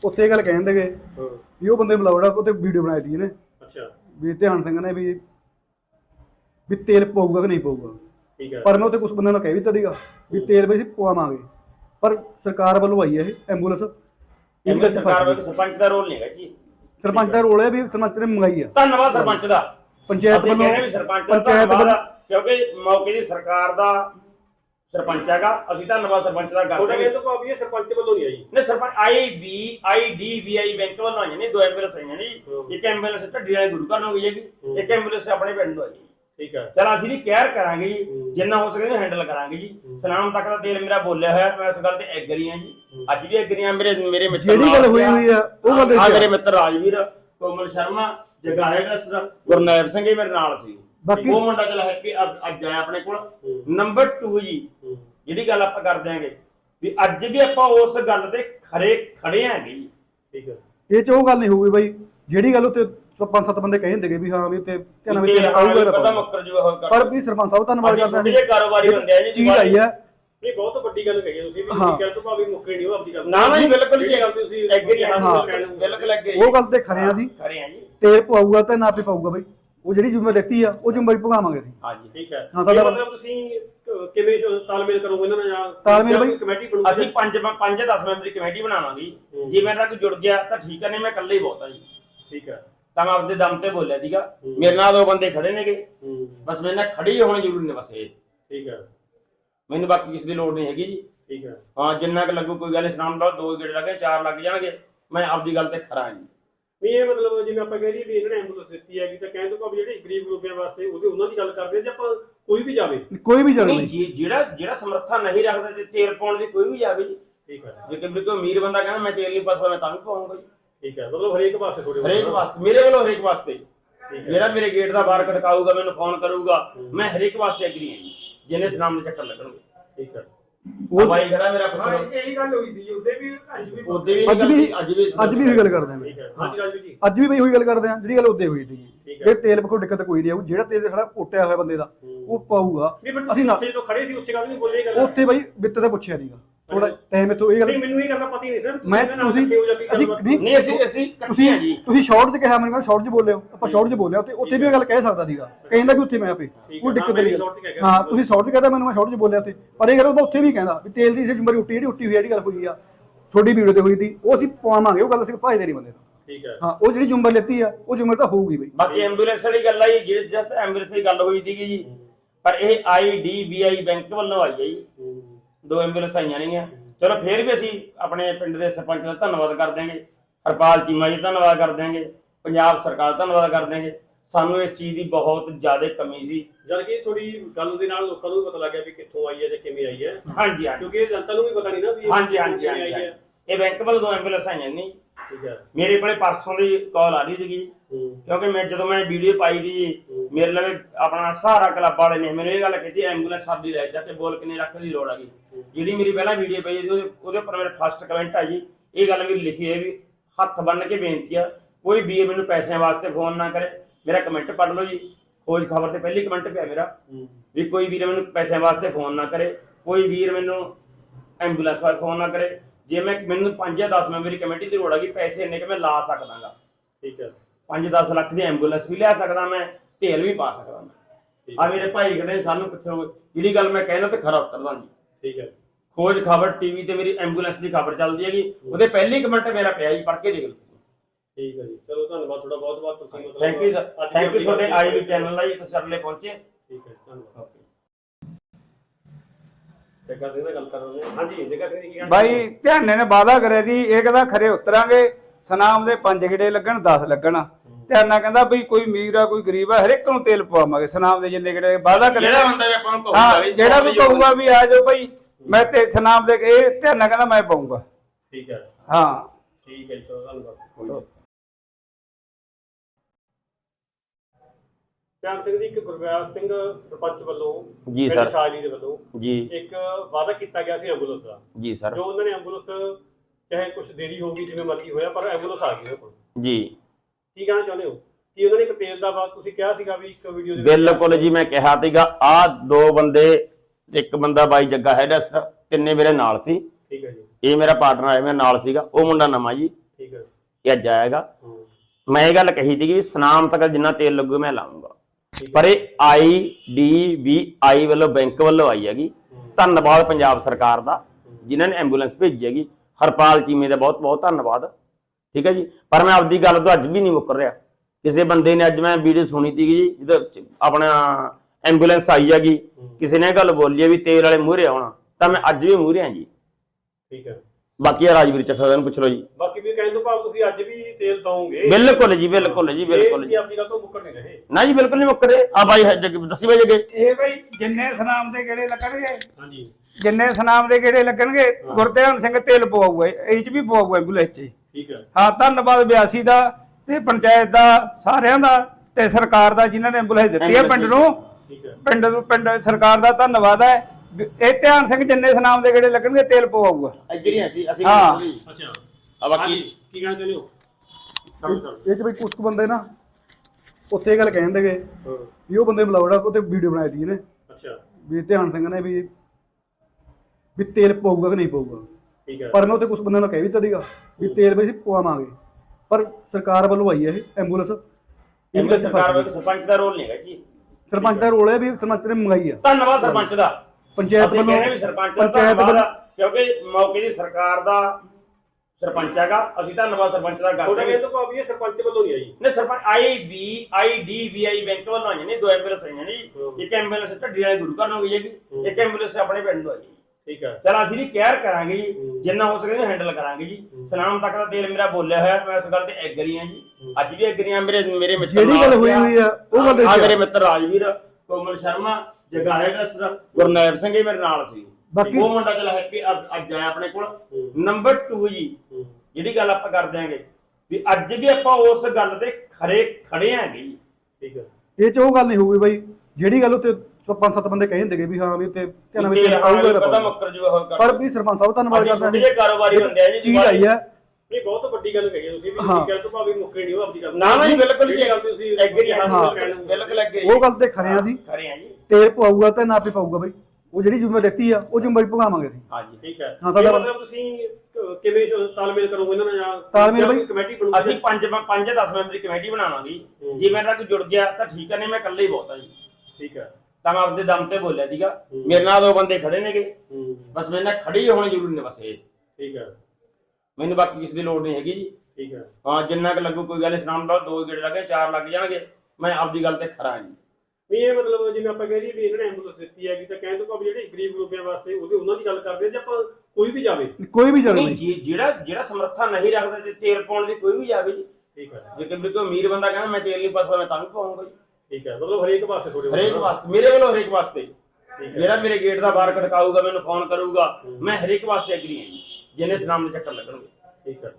ਉੱਥੇ ਇਹ ਗੱਲ ਕਹਿੰਦੇਗੇ ਹਾਂ। ਵੀ ਉਹ ਬੰਦੇ ਬੁਲਾਉੜਾ ਉਹਤੇ ਵੀਡੀਓ ਬਣਾਈ ਦੀ ਇਹਨੇ। ਅੱਛਾ। ਵੀ ਧਿਆਨ ਸਿੰਘ ਨੇ ਵੀ ਵੀ ਤੇਲ ਪਊਗਾ ਕਿ ਨਹੀਂ ਪਊਗਾ। ਠੀਕ ਹੈ। ਪਰ ਮੈਂ ਉੱਥੇ ਕੁਝ ਬੰਦਿਆਂ ਨੂੰ ਕਹਿ ਵੀ ਦਿੱਤਾ ਸੀਗਾ ਵੀ ਤੇਲ ਵੀ ਅਸੀਂ ਪਵਾਵਾਂਗੇ। ਪਰ ਸਰਕਾਰ ਵੱਲੋਂ ਆਈ ਹੈ ਇਹ ਐਂਬੂਲੈਂਸ ਇਹ ਇਹ ਸਰਕਾਰ ਵੱਲੋਂ ਸਰਪੰਚ ਦਾ ਰੋਲ ਨਹੀਂ ਹੈਗਾ ਜੀ। ਸਰਪੰਚ ਦਾ ਰੋਲ ਹੈ ਵੀ ਸਰਪੰਚ ਨੇ ਮੰਗਾਈ ਆ। ਧੰਨਵਾਦ ਸਰਪੰਚ ਦਾ। ਪੰਚਾਇਤ ਵੱਲੋਂ ਕਹਿੰਦੇ ਵੀ ਸਰਪੰਚ ਦਾ ਪੰਚਾਇਤ ਧੰਨਵਾਦ ਕਿਉਂਕਿ ਮੌਕੇ ਦੀ ਸਰਕਾਰ ਦਾ ਸਰਪੰਚ ਹੈਗਾ। ਅਸੀਂ ਧੰਨਵਾਦ ਸਰਪੰਚ ਦਾ ਤੁਹਾਡਾ ਕਰਦੇ ਕਹਿਣ ਤੋਂ ਭਾਵ ਇਹ ਸਰਪੰਚ ਵੱਲੋਂ ਨਹੀਂ ਆਈ। ਨੇ sarpanch I B I D V I bank ਵੱਲੋਂ ਆਈਆਂ ਨੇ ਦੋ ਐਂਬੂਲੈਂਸ ਆਈਆਂ ਨੇ। ਇੱਕ ਐਂਬੂਲੈਂਸ ਢੱਡੀ ਵਾਲੇ ਗੁਰੂ ਘਰ ਨੂੰ ਗਈ ਹੈਗੀ। ਇੱਕ ਐਂਬੂਲੈਂਸ ਆਪਣੇ ਪਿੰਡ ਨੂੰ ਆਈ। ਹੈ ਠੀਕ ਹੈ। ਚਲ ਅਸੀਂ ਦੀ ਕੇਅਰ ਕਰਾਂਗੇ ਜੀ। ਜਿੰਨਾ ਹੋ ਸਕੇ ਹੈਂਡਲ ਕਰਾਂਗੇ ਜੀ। ਸਲਾਮ ਤੱਕ ਦਾ ਤੇਲ ਮੇਰਾ ਬੋਲਿਆ ਹੋਇਆ ਮੈਂ ਉਸ ਗੱਲ ਤੇ ਐਗਰੀ ਹਾਂ ਜੀ। ਅੱਜ ਵੀ ਐਗਰੀ ਹਾਂ ਮੇਰੇ ਮੇਰੇ ਮਿੱਤਰ ਜਿਹੜੀ ਗੱਲ ਹੋਈ ਹੋਈ ਆ, ਉਹ ਗੱਲ ਆ। ਮੇਰੇ ਮਿੱਤਰ ਰਾਜਵੀਰ ਕੋਮਲ ਸ਼ਰਮਾ ਜਗਾਰੇ ਡਸਰ ਗੁਰਨਾਇਬ ਸਿੰਘ ਜੀ ਮੇਰੇ ਨਾਲ ਸੀ। ਬਾਕੀ- ਉਹ ਮੁੰਡਾ ਚਲਾ ਹੈਪੀ ਅੱਜ ਆਇਆ ਆਪਣੇ ਕੋਲ। ਨੰਬਰ 2 ਜੀ ਜਿਹੜੀ ਗੱਲ ਆਪਾਂ ਕਰ ਦਿਆਂਗੇ ਵੀ ਅੱਜ ਵੀ ਆਪਾਂ ਉਸ ਗੱਲ ਤੇ ਖਰੇ ਖੜੇ ਆਂਗੇ ਜੀ। ਠੀਕ ਹੈ। ਇਹ ਚ ਉਹ ਗੱਲ ਨਹੀਂ ਹੋਊਗੀ ਬਾਈ। ਜਿਹੜੀ ਗੱਲ ਉੱਤੇ ਪੰਜ ਸੱਤ ਬੰਦੇ ਕਹੇ ਹੁੰਦੇਗੇ ਵੀ ਹਾਂ ਵੀ ਉੱਤੇ ਧਿਆਨ ਵਿੱਚ ਆਊਗਾ ਤਾਂ ਪਾਊਗਾ। ਮੁੱਕਰ ਜੂਗਾ ਹੋਰ ਕਰ। ਪਰ ਵੀ ਸਰਪੰਚ ਸਾਹਿਬ ਧੰਨਵਾਦ ਕਰਦੇ ਛੋਟੇ ਜਿਹੇ ਕਾਰੋਬਾਰੀ ਬੰਦੇ ਆ ਜੀ, ਚੀਜ਼ ਆਈ ਆ ਇਹ ਬਹੁਤ ਵੱਡੀ ਗੱਲ ਕਹੀ ਹੈ ਤੁਸੀਂ ਵੀ ਹਾਂ। ਕਹਿਣ ਤੋਂ ਭਾਵ ਮੁੱਕਰ ਨਹੀਂ ਹੋ ਆਪਣੀ ਗੱਲ। ਨਾ ਨਾ ਜੀ ਬਿਲਕੁਲ ਜਿਹੜੀ ਗੱਲ ਤੁਸੀਂ ਐਗਰੀ ਹਾਂ। ਹਾਂ। ਬਿਲਕੁਲ ਐਗਰੀ ਉਹ ਗੱਲ ਤੇ ਖਰੇ ਆ ਸੀ ਖਰੇ ਆ ਜੀ। ਤੇਲ ਪਵਾਊਗਾ ਤੇ ਨਾ ਪੇ ਪਾਊਗਾ ਬਾਈ। ਉਹ ਜਿਹੜੀ ਜ਼ਿੰਮੇਵਾਰੀ ਲੈਤੀ ਆ ਉਹ ਜ਼ਿੰਮੇਵਾਰੀ ਭੁਗਾਵਾਂਗੇ ਅਸੀਂ। ਹਾਂਜੀ ਠੀਕ ਹੈ। ਹਾਂ, ਸਾਡਾ- ਮਤਲਬ ਤੁਸੀਂ ਕਿਵੇਂ ਤਾਲਮੇਲ ਕਰੋਗੇ ਇਹਨਾਂ ਨਾਲ ਜਾਂ ਤਾਲਮੇਲ ਜਾਂ ਬਈ- ਕਮੇਟੀ ਬਣੂਗੀ? ਅਸੀਂ ਪੰਜ ਪੰਜ 10 ਮੈਂਬਰੀ ਕਮੇਟੀ ਬਣਾਵਾਂਗੇ ਜੀ। ਹੂੰ। ਜੇ ਮੇਰੇ ਨਾਲ ਕੋਈ ਜੁੜ ਗਿਆ ਤਾਂ ਠੀਕ ਹੈ ਨਹੀਂ ਮੈਂ ਇਕੱਲੇ ਹੀ ਬਹੁਤ ਆ ਜੀ। ਠੀਕ ਹੈ। ਤਾਂ ਮੈਂ ਆਪਦੇ ਦਮ ਤੇ ਬੋਲਿਆ ਸੀਗਾ ਹੂੰ। ਮੇਰੇ ਨਾਲ ਦੋ ਬੰਦੇ ਖੜੇ ਨੇਗੇ। ਹੂੰ। ਬਸ ਮੇਰੇ ਨਾਲ ਖੜੇ ਹੀ ਹੋਣੇ ਜ਼ਰੂਰੀ ਨੇ ਬਸ ਇਹ। ਠੀਕ ਹੈ ਮੈਨੂੰ ਬਾਕੀ ਕਿਸੇ ਦੀ ਲੋੜ ਨਹੀਂ ਹੈਗੀ ਜੀ। ਠੀਕ ਹੈ ਹਾਂ ਜਿੰਨਾ ਕੁ ਲੱਗੂ ਕੋਈ ਗੱਲ ਨਹੀਂ ਸਨਾਮ ਦਾ ਦੋ ਗੇੜੇ ਲੱਗੇ ਚਾਰ ਲੱਗ ਜਾਣਗੇ। ਮੈਂ ਆਪਦੀ ਗੱਲ ਤੇ ਖਰਾ ਜੀ। ਇਹ ਮਤਲਬ ਜਿਵੇਂ ਆਪਾਂ ਕਹਿ ਦਈਏ ਵੀ ਇਹਨਾਂ ਨੇ ਐਂਬੂਲੈਂਸ ਦਿੱਤੀ ਹੈਗੀ ਤਾਂ ਕਹਿਣ ਤੋਂ ਭਾਵ ਜਿਹੜੇ ਗਰੀਬ ਗਰੂਪਿਆਂ ਵਾਸਤੇ ਉਹਦੇ ਉਹਨਾਂ ਦੀ ਗੱਲ ਕਰਦੇ ਹਾਂ ਜੇ ਆਪਾਂ ਕੋਈ ਵੀ ਜਾਵੇ। ਕੋਈ ਵੀ ਨਹੀਂ ਬਾਈ। ਜੇ- ਜਿਹੜਾ ਜਿਹੜਾ ਸਮਰੱਥਾ ਨਹੀਂ ਰੱਖਦਾ ਤੇ ਤੇਲ ਪਾਉਣ ਦੀ ਕੋਈ ਵੀ ਜਾਵੇ ਜੀ। ਠੀਕ ਹੈ ਜੇ ਕਿ ਕੋਈ ਅਮੀਰ ਬੰਦਾ ਕਹਿੰਦਾ ਮੈਂ ਤੇਲ ਨਹੀਂ ਪਾਸਦਾ ਮੈਂ ਤਾਂ ਵੀ ਪਾਉਂਗਾ ਜੀ। ਠੀਕ ਹੈ ਮਤਲਬ ਹਰੇਕ ਪਾਸੇ ਤੁਹਾਡੇ ਹਰੇਕ ਵਾਸਤੇ ਮੇਰੇ ਵੱਲੋਂ ਹਰੇਕ ਵਾਸਤੇ। ਠੀਕ ਹੈ। ਜਿਹੜਾ ਮੇਰੇ ਗੇਟ ਦਾ ਬਾਹਰ ਖੜਕਾਊਗਾ ਮੈਨੂੰ ਫੋਨ ਕਰੂਗਾ ਮੈਂ ਹਰੇਕ ਵਾਸਤੇ ਐਗਰੀ ਹਾਂ ਜੀ ਜਿਹਨੇ ਸਨਾਮ ਦੇ ਚੱਕਰ ਲੱਗਣਗੇ। ਠੀਕ ਹੈ। ਉਹ ਬਾਈ ਖੜਾ ਮੇਰਾ ਹਾਂ ਪੁੱਤਰ ਇਹੀ ਗੱਲ ਹੋਈ ਸੀ ਉਹਦੇ ਵੀ ਅੱਜ ਵੀ ਉਹਦੇ ਵੀ ਅੱਜ ਵੀ ਅੱਜ ਵੀ ਅੱਜ ਵੀ ਉਹੀ ਗੱਲ ਕਰਦੇ ਆਂ। ਠੀਕ ਹੈ। ਹਾਂਜੀ ਰਾਜਵੀਰ ਜੀ ਅੱਜ ਵੀ ਬਈ ਉਹੀ ਗੱਲ ਕਰਦੇ ਆਂ ਜਿਹੜੀ ਗੱਲ ਉੱਤੇ ਹੋਈ ਸੀ। ਇਹ ਤੇਲ ਪਕੋ ਦਿੱਕਤ ਕੋਈ ਨਹੀਂ ਆਊ ਜਿਹੜਾ ਤੇਲ ਖੜਾ ਉੱਟਿਆ ਹੋਇਆ ਬੰਦੇ ਦਾ ਉਹ ਪਾਊਗਾ। ਅਸੀਂ ਨਾ ਉੱਥੇ ਜਦੋਂ ਖੜੇ ਸੀ ਉੱਥੇ ਗੱਲ ਨਹੀਂ ਬੋਲੇ ਗੱਲ। ਉੱਥੇ ਬਈ ਬਿੱਤ ਦਾ ਪੁੱਛਿਆ ਨਹੀਂਗਾ ਥੋੜਾ ਟਾਈਮ ਇਥੋਂ ਇਹ ਗੱਲ ਨਹੀਂ ਮੈਨੂੰ ਇਹ ਗੱਲ ਦਾ ਪਤਾ ਹੀ ਨਹੀਂ ਸਰ। ਮੈਂ ਤੁਸੀਂ ਅਸੀਂ ਨਹੀਂ ਅਸੀਂ ਅਸੀਂ ਤੁਸੀਂ ਤੁਸੀਂ ਸ਼ਾਰਟ 'ਚ ਕਿਹਾ ਮੈਨੂੰ ਸ਼ਾਰਟ 'ਚ ਬੋਲੇ ਹੋ ਆਪਾਂ ਸ਼ਾਰਟ 'ਚ ਬੋਲੇ ਉੱਥੇ ਉੱਥੇ ਵੀ ਇਹ ਗੱਲ ਕਹਿ ਸਕਦਾ ਸੀਗਾ। ਕਹਿੰਦਾ ਕਿ ਉੱਥੇ ਮੈਂ ਆਪੇ। ਕੋਈ ਦਿੱਕਤ ਨਹੀਂ। ਹਾਂ। ਤੁਸੀਂ ਸ਼ਾਰਟ 'ਚ ਕਹਦਾ ਮੈਨੂੰ ਮੈਂ ਸ਼ਾਰਟ 'ਚ ਬੋਲਿਆ ਤੇ ਪਰ ਇਹ ਗੱਲ ਉਹ ਉੱਥੇ ਵੀ ਕਹਿੰਦਾ ਵੀ ਤੇਲ ਦੀ ਜਿਹੜੀ ਉੱਟੀ ਜਿਹੜੀ ਉੱਟੀ ਹੋਈ ਆ, ਜਿਹੜੀ ਗੱਲ ਹੋਈ ਆ ਤੁਹਾਡੀ ਵੀਡੀਓ ਤੇ ਹੋਈ ਸੀ ਉਹ ਅਸੀਂ ਪਵਾਵਾਂਗੇ ਉਹ ਗੱਲ ਅਸੀਂ ਭਾਈ ਦੇ ਨਹੀਂ ਬੰਦੇ ਤੋਂ ਠੀਕ ਹੈ। ਹਾਂ ਉਹ ਜਿਹੜੀ ਜੁੰਬਰ ਲੈਤੀ ਆ ਉਹ ਜੁੰਬਰ ਤਾਂ ਹੋਊਗੀ ਬਈ। ਬਾਕੀ ਐਂਬੂਲੈਂਸ ਵਾਲੀ ਗੱਲ ਆਈ ਜਿਸ ਜਦ ਐਂਬੂਲੈਂਸ ਦੀ ਗੱਲ ਹੋਈ ਸੀਗੀ ਜੀ ਪਰ ਇਹ ਆਈਡੀਬੀਆਈ ਬੈਂਕ ਵੱਲੋਂ ਆਈ ਹੈ ਜੀ। ਦੋ ਐਂਬੂਲੈਂਸ ਆਈਆਂ ਨੇਗੀਆਂ। ਚਲੋ ਫੇਰ ਵੀ ਅਸੀਂ ਆਪਣੇ ਪਿੰਡ ਦੇ ਸਰਪੰਚ ਦਾ ਧੰਨਵਾਦ ਕਰ ਦਿਆਂਗੇ। ਹਰਪਾਲ ਚੀਮਾ ਜੀ ਦਾ ਧੰਨਵਾਦ ਕਰ ਦਿਆਂਗੇ। ਪੰਜਾਬ ਸਰਕਾਰ ਦਾ ਧੰਨਵਾਦ ਕਰ ਦਿਆਂਗੇ। ਸਾਨੂੰ ਇਸ ਚੀਜ਼ ਦੀ ਬਹੁਤ ਜ਼ਿਆਦਾ ਕਮੀ ਸੀ। ਜਦ ਕਿ ਥੋੜੀ ਗੱਲ ਦੇ ਨਾਲ ਲੋਕਾਂ ਨੂੰ ਪਤਾ ਲੱਗ ਗਿਆ ਵੀ ਕਿੱਥੋਂ ਆਈ ਹੈ ਜਾਂ ਕਿਵੇਂ ਆਈ ਹੈ। ਹਾਂਜੀ ਹਾਂਜੀ। ਕਿਉਂਕਿ ਇਹ ਜਨਤਾ ਨੂੰ ਵੀ ਪਤਾ ਨਹੀਂ ਨਾ ਵੀ ਹਾਂਜੀ ਹਾਂਜੀ ਹਾਂਜੀ। ਇਹ ਬੈਂਕ ਵੱਲੋਂ ਦੋ ਐਂਬੂਲੈਂਸ ਆਈਆਂ ਨੇ ਠੀਕ ਹੈ। ਮੇਰੇ ਕੋਲੇ ਪਰਸੋਂ ਦੀ ਕਾਲ ਆ ਰਹੀ ਸੀਗੀ ਹੂੰ। ਕਿਉਂਕਿ ਮੈਂ ਜਦੋਂ ਮੈਂ ਵੀਡੀਓ ਪਾਈ ਦੀ ਮੇਰੇ ਲਵੇ ਆਪਣਾ ਸਹਾਰਾ ਕਲੱਬ ਵਾਲੇ ਨੇ ਮੈਨੂੰ ਇਹ ਗੱਲ ਕੀਤੀ ਐਂਬੂਲੈਂਸ ਸਾਡੀ ਲੈ ਜਾ ਕੇ ਬੋਲ ਕਿੰਨੇ ਲੱਖ ਦੀ ਲੋੜ ਹੈਗੀ ਜਿਹੜੀ ਮੇਰੀ ਪਹਿਲਾਂ ਵੀਡੀਓ ਪਈ ਸੀ, ਉਹਦੇ ਉਹਦੇ ਉੱਪਰ ਮੇਰੇ ਫਸਟ ਕਮੈਂਟ ਆ ਜੀ। ਇਹ ਗੱਲ ਵੀ ਲਿਖੀ ਹੈ ਵੀ ਹੱਥ ਬੰਨ ਕੇ ਬੇਨਤੀ ਆ ਕੋਈ ਵੀਰ ਮੈਨੂੰ ਪੈਸਿਆਂ ਵਾਸਤੇ ਫੋਨ ਨਾ ਕਰੇ। ਮੇਰਾ ਕਮੈਂਟ ਪੜ੍ਹ ਲਓ ਜੀ। ਖੋਜ ਖਬਰ ਤੇ ਪਹਿਲੀ ਕਮੈਂਟ ਪਿਆ ਮੇਰਾ। ਵੀ ਕੋਈ ਵੀਰ ਮੈਨੂੰ ਪੈਸਿਆਂ ਵਾਸਤੇ ਫੋਨ ਨਾ ਕਰੇ ਕੋਈ ਵੀਰ ਮੈਨੂੰ ਐਂਬੂਲੈਂਸ ਵਾਸਤੇ ਫੋਨ ਨਾ ਕਰੇ। ਜੇ ਮੈਂ ਮੈਨੂੰ 5 ਜਾਂ 10 ਮੈਂਬਰੀ ਕਮੇਟੀ ਦੀ ਲੋੜ ਹੈਗੀ ਪੈਸੇ ਇੰਨੇ ਕਿ ਮੈਂ ਲਾ ਸਕਦਾਗਾ। ਠੀਕ ਹੈ। 5-10 ਲੱਖ ਦੀ ਐਂਬੂਲੈਂਸ ਵੀ ਲਿਆ ਸਕਦਾ ਮੈਂ ਢੇਲ ਵੀ ਪਾ ਸਕਦਾ ਮੈਂ। ਆ ਮੇਰੇ ਭਾਈ ਨੇ, ਸਾਨੂੰ ਪੁੱਛੋ ਜਿਹੜੀ ਗੱਲ ਮੈਂ ਕਹਿਣਾ ਤੇ ਖਰਾ ਉਤਰਦਾ ਜੀ ਠੀਕ ਹੈ। ਖੋਜ ਖਬਰ ਟੀਵੀ ਤੇ ਮੇਰੀ ਐਂਬੂਲੈਂਸ ਦੀ ਖਬਰ ਚੱਲਦੀ ਹੈਗੀ। ਉਹਦੇ ਪਹਿਲੀ ਕਮੈਂਟ ਮੇਰਾ ਪਿਆ ਜੀ ਪੜ੍ਹ ਕੇ ਦੇਖ ਲਓ। ਠੀਕ ਹੈ ਜੀ। ਚਲੋ ਧੰਨਵਾਦ ਤੁਹਾਡਾ ਬਹੁਤ ਬਹੁਤ ਤੁਸੀਂ ਮਤਲਬ ਥੈਂਕ ਯੂ ਥੈਂਕ ਯੂ ਤੁਹਾਡੇ ਗੱਲ ਆਈ ਵੀ ਚੈਨਲ ਜੀ ਤੁਸੀਂ ਸਾਡੇ ਲਈ ਪਹੁੰਚੇ। ਠੀਕ ਹੈ ਧੰਨਵਾਦ। ਜੱਗਾ ਸਿੰਘ ਨਾਲ ਗੱਲ ਕਰ ਰਹੇ ਹਾਂ ਹਾਂਜੀ ਜੱਗਾ ਸਿੰਘ ਜੀ ਕੀ ਕਹਿਣਾ ਬਾਈ ਧਿਆਨੇ ਨੇ ਵਾਦਾ ਕਰਿਆ ਸੀ ਇਹ ਕਹਿੰਦਾ ਖਰੇ ਉਤਰਾਂਗੇ ਸਨਾਮ ਦੇ ਪੰਜ ਗੇੜੇ ਲੱਗਣ 10 ਲੱਗਣ। ਧਿਆਨਾ ਕਹਿੰਦਾ ਬਈ ਕੋਈ ਅਮੀਰ ਆ ਕੋਈ ਗਰੀਬ ਆ ਹਰ ਇੱਕ ਨੂੰ ਤੇਲ ਪਵਾਵਾਂਗੇ ਸਨਾਮ ਦੇ ਜਿੰਨੇ ਗੇੜੇ ਵਾਦਾ ਜਿਹੜਾ ਕਰਿਆ ਬੰਦਾ ਵੀ ਆਪਾਂ ਨੂੰ ਕਹੂਗਾ ਹਾਂ ਵੀ ਜਿਹੜਾ ਵੀ ਕਹੂਗਾ ਵੀ ਆ ਜਾਓ ਭਾਈ ਮੈਂ ਤੇ ਸਨਾਮ ਦੇ ਇਹ ਧਿਆਨਾ ਕਹਿੰਦਾ ਮੈਂ ਪਾਉਂਗਾ। ਠੀਕ ਹੈ। ਹਾਂ। ਠੀਕ ਹੈ ਜੀ ਚਲੋ ਧੰਨਵਾਦ। ਪਿਆਰ ਸਿੰਘ ਜੀ ਇੱਕ ਗੁਰਵਿਆਸ ਸਿੰਘ ਸਰਪੰਚ ਵੱਲੋਂ ਜੀ ਸਰ। ਸ਼ਾਹਲੀ ਦੇ ਵੱਲੋਂ ਜੀ। ਇੱਕ ਵਾਅਦਾ ਕੀਤਾ ਗਿਆ ਸੀ ਐਂਬੂਲੈਂਸ ਦਾ। ਜੀ ਸਰ। ਜੋ ਉਹਨਾਂ ਨੇ ਐਂਬੂਲੈਂਸ ਚਾਹੇ ਕੁਝ ਦੇਰੀ ਹੋ ਗਈ ਜਿਵੇਂ ਮਰਜ਼ੀ ਹੋਇਆ ਪਰ ਐਂਬੂਲੈਂਸ ਆ ਗਈ ਉਹਨਾਂ ਕੋਲ। ਜੀ। ਕੀ ਕਹਿਣਾ ਚਾਹੁੰਦੇ ਹੋ? ਕੀ ਉਹਨਾਂ ਨੇ ਇੱਕ ਤੇਲ ਦਾ ਵਾ ਤੁਸੀਂ ਕਿਹਾ ਸੀਗਾ ਵੀ ਇੱਕ ਵੀਡੀਓ ਦੇ ਬਿਲਕੁਲ ਜੀ ਮੈਂ ਕਿਹਾ ਸੀਗਾ ਆ ਦੋ ਬੰਦੇ ਇੱਕ ਬੰਦਾ ਬਾਈ ਜੱਗਾ ਹੈਗਾ ਤਿੰਨੇ ਮੇਰੇ ਨਾਲ ਸੀ। ਠੀਕ ਹੈ ਜੀ। ਇਹ ਮੇਰਾ ਪਾਰਟਨਰ ਹੈ ਮੇਰੇ ਨਾਲ ਸੀਗਾ। ਉਹ ਮੁੰਡਾ ਨਵਾਂ ਜੀ। ਠੀਕ ਹੈ। ਇਹ ਅੱਜ ਆਏਗਾ ਮੈਂ ਇਹ ਗੱਲ ਕਹੀ ਸੀ ਕਿ ਸਨਾਮ ਤੱਕ ਜਿੰਨਾ ਤੇਲ ਲੱਗੂ ਮੈਂ ਲਾਉਂਗਾ ਪਰ ਇਹ ਆਈ ਡੀ ਵੀ ਆਈ ਵੱਲੋਂ ਬੈਂਕ ਵੱਲੋਂ ਆਈ ਹੈਗੀ। ਧੰਨਵਾਦ ਪੰਜਾਬ ਸਰਕਾਰ ਦਾ ਜਿਨ੍ਹਾਂ ਨੇ ਐਂਬੂਲੈਂਸ ਭੇਜੀ ਹੈਗੀ। ਹਰਪਾਲ ਚੀਮੇ ਦਾ ਬਹੁਤ ਬਹੁਤ ਧੰਨਵਾਦ। ਠੀਕ ਹੈ ਜੀ। ਪਰ ਮੈਂ ਆਪਦੀ ਗੱਲ ਤੋਂ ਅੱਜ ਵੀ ਨਹੀਂ ਮੁੱਕਰ ਰਿਹਾ। ਕਿਸੇ ਬੰਦੇ ਨੇ ਅੱਜ ਮੈਂ ਵੀਡੀਓ ਸੁਣੀ ਸੀ ਜੀ ਜਦੋਂ ਆਪਣਾ ਐਂਬੂਲੈਂਸ ਆਈ ਹੈਗੀ। ਕਿਸੇ ਨੇ ਗੱਲ ਬੋਲੀ ਹੈ ਵੀ ਤੇਲ ਵਾਲੇ ਮੂਹਰੇ ਆਉਣਾ ਤਾਂ ਮੈਂ ਅੱਜ ਵੀ ਮੂਹਰੇ ਹਾਂ ਜੀ। ਠੀਕ ਹੈ। ਬਾਕੀ ਆ ਰਾਜਵੀਰ ਚੱਠਾ ਨੂੰ ਪੁੱਛ ਲਓ ਜੀ। ਬਾਕੀ ਵੀ ਕਹਿਣ ਤੋਂ ਭਾਵ ਤੁਸੀਂ ਅੱਜ ਵੀ ਤੇਲ ਦਵੋਗੇ ਬਿਲਕੁਲ ਜੀ ਬਿਲਕੁਲ ਜੀ ਬਿਲਕੁਲ ਜੀ। ਤੁਸੀਂ ਆਪਣੀ ਗੱਲ ਤੋਂ ਮੁੱਕਰ ਨਹੀਂ ਰਹੇ। ਨਾ ਜੀ ਬਿਲਕੁਲ ਨਹੀਂ ਮੁੱਕਰੇ। ਆ ਬਾਈ ਹੈ ਜੱਗ- ਦੱਸੀ ਬਾਈ ਜੱਗੇ ਇਹ ਬਈ ਜਿੰਨੇ ਸਨਾਮ ਦੇ ਗੇੜੇ ਲੱਗਣਗੇ ਹਾਂਜੀ। ਜਿੰਨੇ ਸਨਾਮ ਦੇ ਗੇੜੇ ਲੱਗਣਗੇ ਗੁਰਧਿਆਨ ਸਿੰਘ ਤੇਲ ਪਵਾਊਗਾ ਇਹ ਚ ਵੀ ਪਵਾਊਗਾ ਐਂਬੂਲੈਂਸ ਚ। ਠੀਕ ਹੈ। ਹਾਂ ਧੰਨਵਾਦ ਬਿਆਸੀ ਦਾ ਤੇ ਪੰਚਾਇਤ ਦਾ ਸਾਰਿਆਂ ਦਾ ਤੇ ਸਰਕਾਰ ਦਾ ਜਿਨ੍ਹਾਂ ਨੇ ਐਂਬੂਲੈਂਸ ਦਿੱਤੀ ਹੈ ਪਿੰਡ ਨੂੰ। ਠੀਕ ਹੈ। ਪਿੰਡ ਨੂੰ ਪਿੰਡ ਸਰਕਾਰ ਦਾ ਧੰਨਵਾਦ ਹੈ। ਇਹ ਧਿਆਨ ਸਿੰਘ ਜਿੰਨੇ ਸਨਾਮ ਦੇ ਗੇੜੇ ਲੱਗਣਗੇ ਤੇਲ ਪਵਾਊਗਾ। ਇੱਧਰ ਹੀ ਅਸੀਂ ਅਸੀਂ ਹਾਂ। ਅੱਛਾ। ਆ ਬਾਕੀ ਕੀ ਕਹਿਣਾ ਚਾਹੁੰਦੇ ਹੋ? ਇਹ ਚ ਬਈ ਕੁਛ ਕੁ ਬੰਦੇ ਨਾ ਉੱਥੇ ਇਹ ਗੱਲ ਕਹਿੰਦੇਗੇ ਹਾਂ। ਵੀ ਉਹ ਬੰਦੇ ਬੁਲਾਉੜਾ ਉਹਤੇ ਵੀਡੀਓ ਬਣਾਈ ਦੀ ਇਹਨੇ। ਅੱਛਾ। ਵੀ ਧਿਆਨ ਸਿੰਘ ਨੇ ਵੀ ਵੀ ਤੇਲ ਪਊਗਾ ਕਿ ਨਹੀਂ ਪਊਗਾ। ਠੀਕ ਹੈ। ਪਰ ਮੈਂ ਉੱਥੇ ਕੁਝ ਬੰਦਿਆਂ ਨੂੰ ਕਹਿ ਵੀ ਦਿੱਤਾ ਸੀਗਾ ਵੀ ਤੇਲ ਵੀ ਅਸੀਂ ਪਵਾਵਾਂਗੇ। ਪਰ ਸਰਕਾਰ ਵੱਲੋਂ ਆਈ ਹੈ ਇਹ ਐਂਬੂਲੈਂਸ ਐਂਬੂਲੈਂਸ ਸਰਕਾਰ ਵਿੱਚ ਸਰਪੰਚ ਦਾ ਰੋਲ ਨਹੀਂ ਹੈਗਾ ਜੀ। ਸਰਪੰਚ ਦਾ ਰੋਲ ਹੈ ਵੀ ਸਰਪੰਚ ਨੇ ਮੰਗਾਈ ਆ। ਧੰਨਵਾਦ ਸਰਪੰਚ ਦਾ। ਪੰਚਾਇਤ ਅਸੀਂ ਵੱਲੋਂ ਕਹਿੰਦੇ ਵੀ ਸਰਪੰਚ ਦਾ ਪੰਚਾਇਤ ਵੱਲੋਂ ਕਿਉਂਕਿ ਮੌਕੇ ਦੀ ਸਰਕਾਰ ਦਾ ਸਰਪੰਚ ਹੈਗਾ ਅਸੀਂ ਧੰਨਵਾਦ ਸਰਪੰਚ ਦਾ ਤੁਹਾਡਾ ਕਰਦੇ ਕਹਿਣ ਤੋਂ ਭਾਵ ਵੀ ਇਹ ਸਰਪੰਚ ਵੱਲੋਂ ਨਹੀਂ ਆਈ। ਨੇ sarpanch I B I D B I bank ਵੱਲੋਂ ਆਈਆਂ ਨੇ ਦੋ ਐਂਬੂਲੈਂਸ ਆਈਆਂ ਨੇ ਜੀ। ਹਮ। ਇੱਕ ਐਂਬੂਲੈਂਸ ਢੱਡੀ ਵਾਲੇ ਗੁਰੂ ਘਰ ਨੂੰ ਗਈ ਹੈਗੀ ਇੱਕ ਐਂਬੂਲੈਂਸ ਆਪਣੇ ਪਿੰਡ ਨੂੰ ਆਈ ਹੈ ਜੀ। ਠੀਕ ਹੈ। ਚਲ ਅਸੀਂ ਦੀ ਕੇਅਰ ਕਰਾਂਗੇ ਜੀ ਹਮ। ਜਿੰਨਾ ਹੋ ਸਕੇ ਹੈਂਡਲ ਕਰਾਂਗੇ ਜੀ। ਸਲਾਮ ਤੱਕ ਦਾ ਤੇਲ ਮੇਰਾ ਬੋਲਿਆ ਹੋਇਆ ਮੈਂ ਉਸ ਗੱਲ ਤੇ ਐਗਰੀ ਹਾਂ ਜੀ। ਅੱਜ ਵੀ ਐਗਰੀ ਹਾਂ ਮੇਰੇ ਮੇਰੇ ਮਿੱਤਰ ਜਿਹੜੀ ਨਾਲ ਗੱਲ ਹੋਈ ਹੋਈ ਆ, ਉਹ ਗੱਲ ਹਾਂ, ਦੱਸਿਆ। ਮੇਰੇ ਮਿੱਤਰ ਰਾਜਵੀਰ ਕੋਮਲ ਸ਼ਰਮਾ ਜਗਾਇਆ ਦਸਰ ਗੁਰਨੈਬ ਸਿੰਘ ਜੀ ਮੇਰੇ ਨਾਲ ਸੀ। ਬਾਕੀ- ਉਹ ਮੁੰਡਾ ਚਲ ਹੈਪੀ ਅੱਜ ਆਇਆ ਆਪਣੇ ਕੋਲ। ਨੰਬਰ 2 ਜੀ। ਜਿਹੜੀ ਗੱਲ ਆਪਾਂ ਕਰ ਦਿਆਂਗੇ ਵੀ ਅੱਜ ਵੀ ਆਪਾਂ ਉਸ ਗੱਲ ਤੇ ਖਰੇ ਖੜੇ ਆਂਗੇ ਜੀ। ਠੀਕ ਹੈ। ਇਹ ਚ ਉਹ ਗੱਲ ਨਹੀਂ ਹੋਊਗੀ ਬਾਈ ਜਿਹੜੀ ਗੱਲ ਉੱਤੇ ਤਾਂ ਪੰਜ ਸੱਤ ਬੰਦੇ ਕਹੇ ਹੁੰਦੇ ਵੀ ਹਾਂ ਵੀ ਤੇ ਕਹਿੰਦਾ ਵੀ ਆਊਗਾ ਪਤਾ ਮੁੱਕਰ ਹੋਰ ਕਰ ਪਰ ਵੀ ਸਰਪੰਚ ਸਾਹਿਬ ਧੰਨਵਾਦ ਕਰਦਾ ਛੋਟੇ ਜਿਹੇ ਕਾਰੋਬਾਰੀ ਬੰਦੇ ਆ ਜੀ, ਚੀਜ਼ ਆਈ ਹੈ। ਇਹ ਬਹੁਤ ਵੱਡੀ ਗੱਲ ਕਹੀ ਤੁਸੀਂ ਵੀ। ਤੁਸੀਂ ਕਹਿੰਦੇ ਭਾਵੇਂ ਮੁੱਕਰੇ ਨਹੀਂ ਉਹ ਆਪਦੀ ਗੱਲ ਨਾ ਨਾ ਜੀ ਬਿਲਕੁਲ ਜਿਹੜੀ ਗੱਲ ਤੁਸੀਂ ਐਗਰੀ ਹਾਂ। ਬਿਲਕੁਲ ਐਗਰੀ ਉਹ ਗੱਲ ਤੇ ਖਰੇ ਆ ਸੀ ਖਰੇ ਆ ਜੀ। ਤੇਲ ਪਵਾਊਗਾ ਤੇ ਨਾ ਪੇ ਪਾਊਗਾ ਬਈ। ਉਹ ਜਿਹੜੀ ਜ਼ਿੰਮੇਵਾਰੀ ਲੈਤੀ ਆ ਉਹ ਜ਼ਿੰਮੇਵਾਰੀ ਭੁਗਾਵਾਂਗੇ ਅਸੀਂ। ਹਾਂਜੀ ਠੀਕ ਹੈ। ਹਾਂ, ਸਾਡਾ- ਇਹ ਮਤਲਬ ਤੁਸੀਂ ਕਿਵੇਂ ਸ਼- ਤਾਲਮੇਲ ਕਰੋਗੇ ਇਹਨਾਂ ਨਾਲ ਜਾਂ ਤਾਲਮੇਲ ਜਾਂ ਬਈ- ਕਮੇਟੀ ਬਣੂਗੀ? ਅਸੀਂ ਪੰਜ ਪੰਜ 10 ਮੈਂਬਰੀ ਕਮੇਟੀ ਬਣਾਵਾਂਗੇ। ਹੂੰ। ਜੇ ਮੇਰੇ ਨਾਲ ਕੋਈ ਜੁੜ ਗਿਆ ਤਾਂ ਠੀਕ ਹੈ ਨਹੀਂ ਮੈਂ ਇਕੱਲੇ ਹੀ ਬਹੁਤ ਆ ਜੀ। ਠੀਕ ਹੈ। ਤਾਂ ਮੈਂ ਆਪਦੇ ਦਮ ਤੇ ਬੋਲਿਆ ਸੀਗਾ। ਹੂੰ। ਮੇਰੇ ਨਾਲ ਦੋ ਬੰਦੇ ਖੜੇ ਨੇਗੇ। ਹੂੰ। ਬਸ ਮੇਰੇ ਨਾਲ ਖੜੇ ਹੀ ਹੋਣੇ ਜ਼ਰੂਰੀ ਨੇ ਬਸ ਇਹ। ਠੀਕ ਹੈ। ਮੈਨੂੰ ਬਾਕੀ ਕਿਸੇ ਦੀ ਲੋੜ ਨਹੀਂ ਹੈਗੀ ਜੀ। ਠੀਕ ਹੈ। ਹਾਂ ਜਿੰਨਾ ਕੁ ਲੱਗੂ ਕੋਈ ਗੱਲ ਇਸਲਾਮ ਦਾ ਦੋ ਗੇੜ ਲੱਗੇ ਚਾਰ ਲੱਗ ਜਾਣਗੇ। ਮੈਂ ਆਪਦੀ ਗੱਲ ਤੇ ਖਰਾ ਹਾਂ ਜੀ। ਵੀ ਇਹ ਮਤਲਬ ਜਿਵੇਂ ਆਪਾਂ ਕਹਿ ਦਈਏ ਵੀ ਇਹਨਾਂ ਨੇ ਐਂਬੂਲੈਂਸ ਦਿੱਤੀ ਹੈਗੀ ਤਾਂ ਕਹਿੰਦੇ ਕੋ ਵੀ ਜਿਹੜੇ ਗਰੀਬ ਗਰੂਪਿਆਂ ਵਾਸਤੇ ਉਹਦੇ ਉਹਨਾਂ ਦੀ ਗੱਲ ਕਰਦੇ ਆ ਜੇ ਆਪਾਂ ਕੋਈ ਵੀ ਜਾਵੇ। ਕੋਈ ਵੀ ਜਾਵੇ ਨਹੀਂ ਜੀ- ਜਿਹੜਾ ਜਿਹੜਾ ਸਮਰੱਥਾ ਨਹੀਂ ਰੱਖਦਾ ਤੇ ਤੇਲ ਪਾਉਣ ਦੀ ਕੋਈ ਵੀ ਜਾਵੇ ਜੀ। ਠੀਕ ਹੈ ਜੇ ਕਿ ਕੋਈ ਅਮੀਰ ਬੰਦਾ ਕਹਿੰਦਾ ਮੈਂ ਤੇਲ ਨਹੀਂ ਪਾਸਦਾ ਮੈਂ ਤਾਂ ਵੀ ਪਾਉਂਗਾ ਜੀ। ਠੀਕ ਹੈ ਮਤਲਬ ਹਰੇਕ ਪਾਸੇ ਥੋੜੇ ਹਰੇਕ ਵਾਸਤੇ ਮੇਰੇ ਵੱਲੋਂ ਹਰੇਕ ਵਾਸਤੇ। ਠੀਕ ਹੈ ਜਿਹੜਾ ਮੇਰੇ ਗੇਟ ਦਾ ਬਾਹਰ ਖੜਕਾਊਗਾ ਮੈਨੂੰ ਫੋਨ ਕਰੂਗਾ ਮੈਂ ਹਰੇਕ ਵਾਸਤੇ ਐਗਰੀ ਹਾਂ ਜੀ ਜਿਹਨੇ ਸਨਾਮ ਦੇ ਚੱਕਰ ਲੱਗਣਗੇ। ਠੀਕ ਹੈ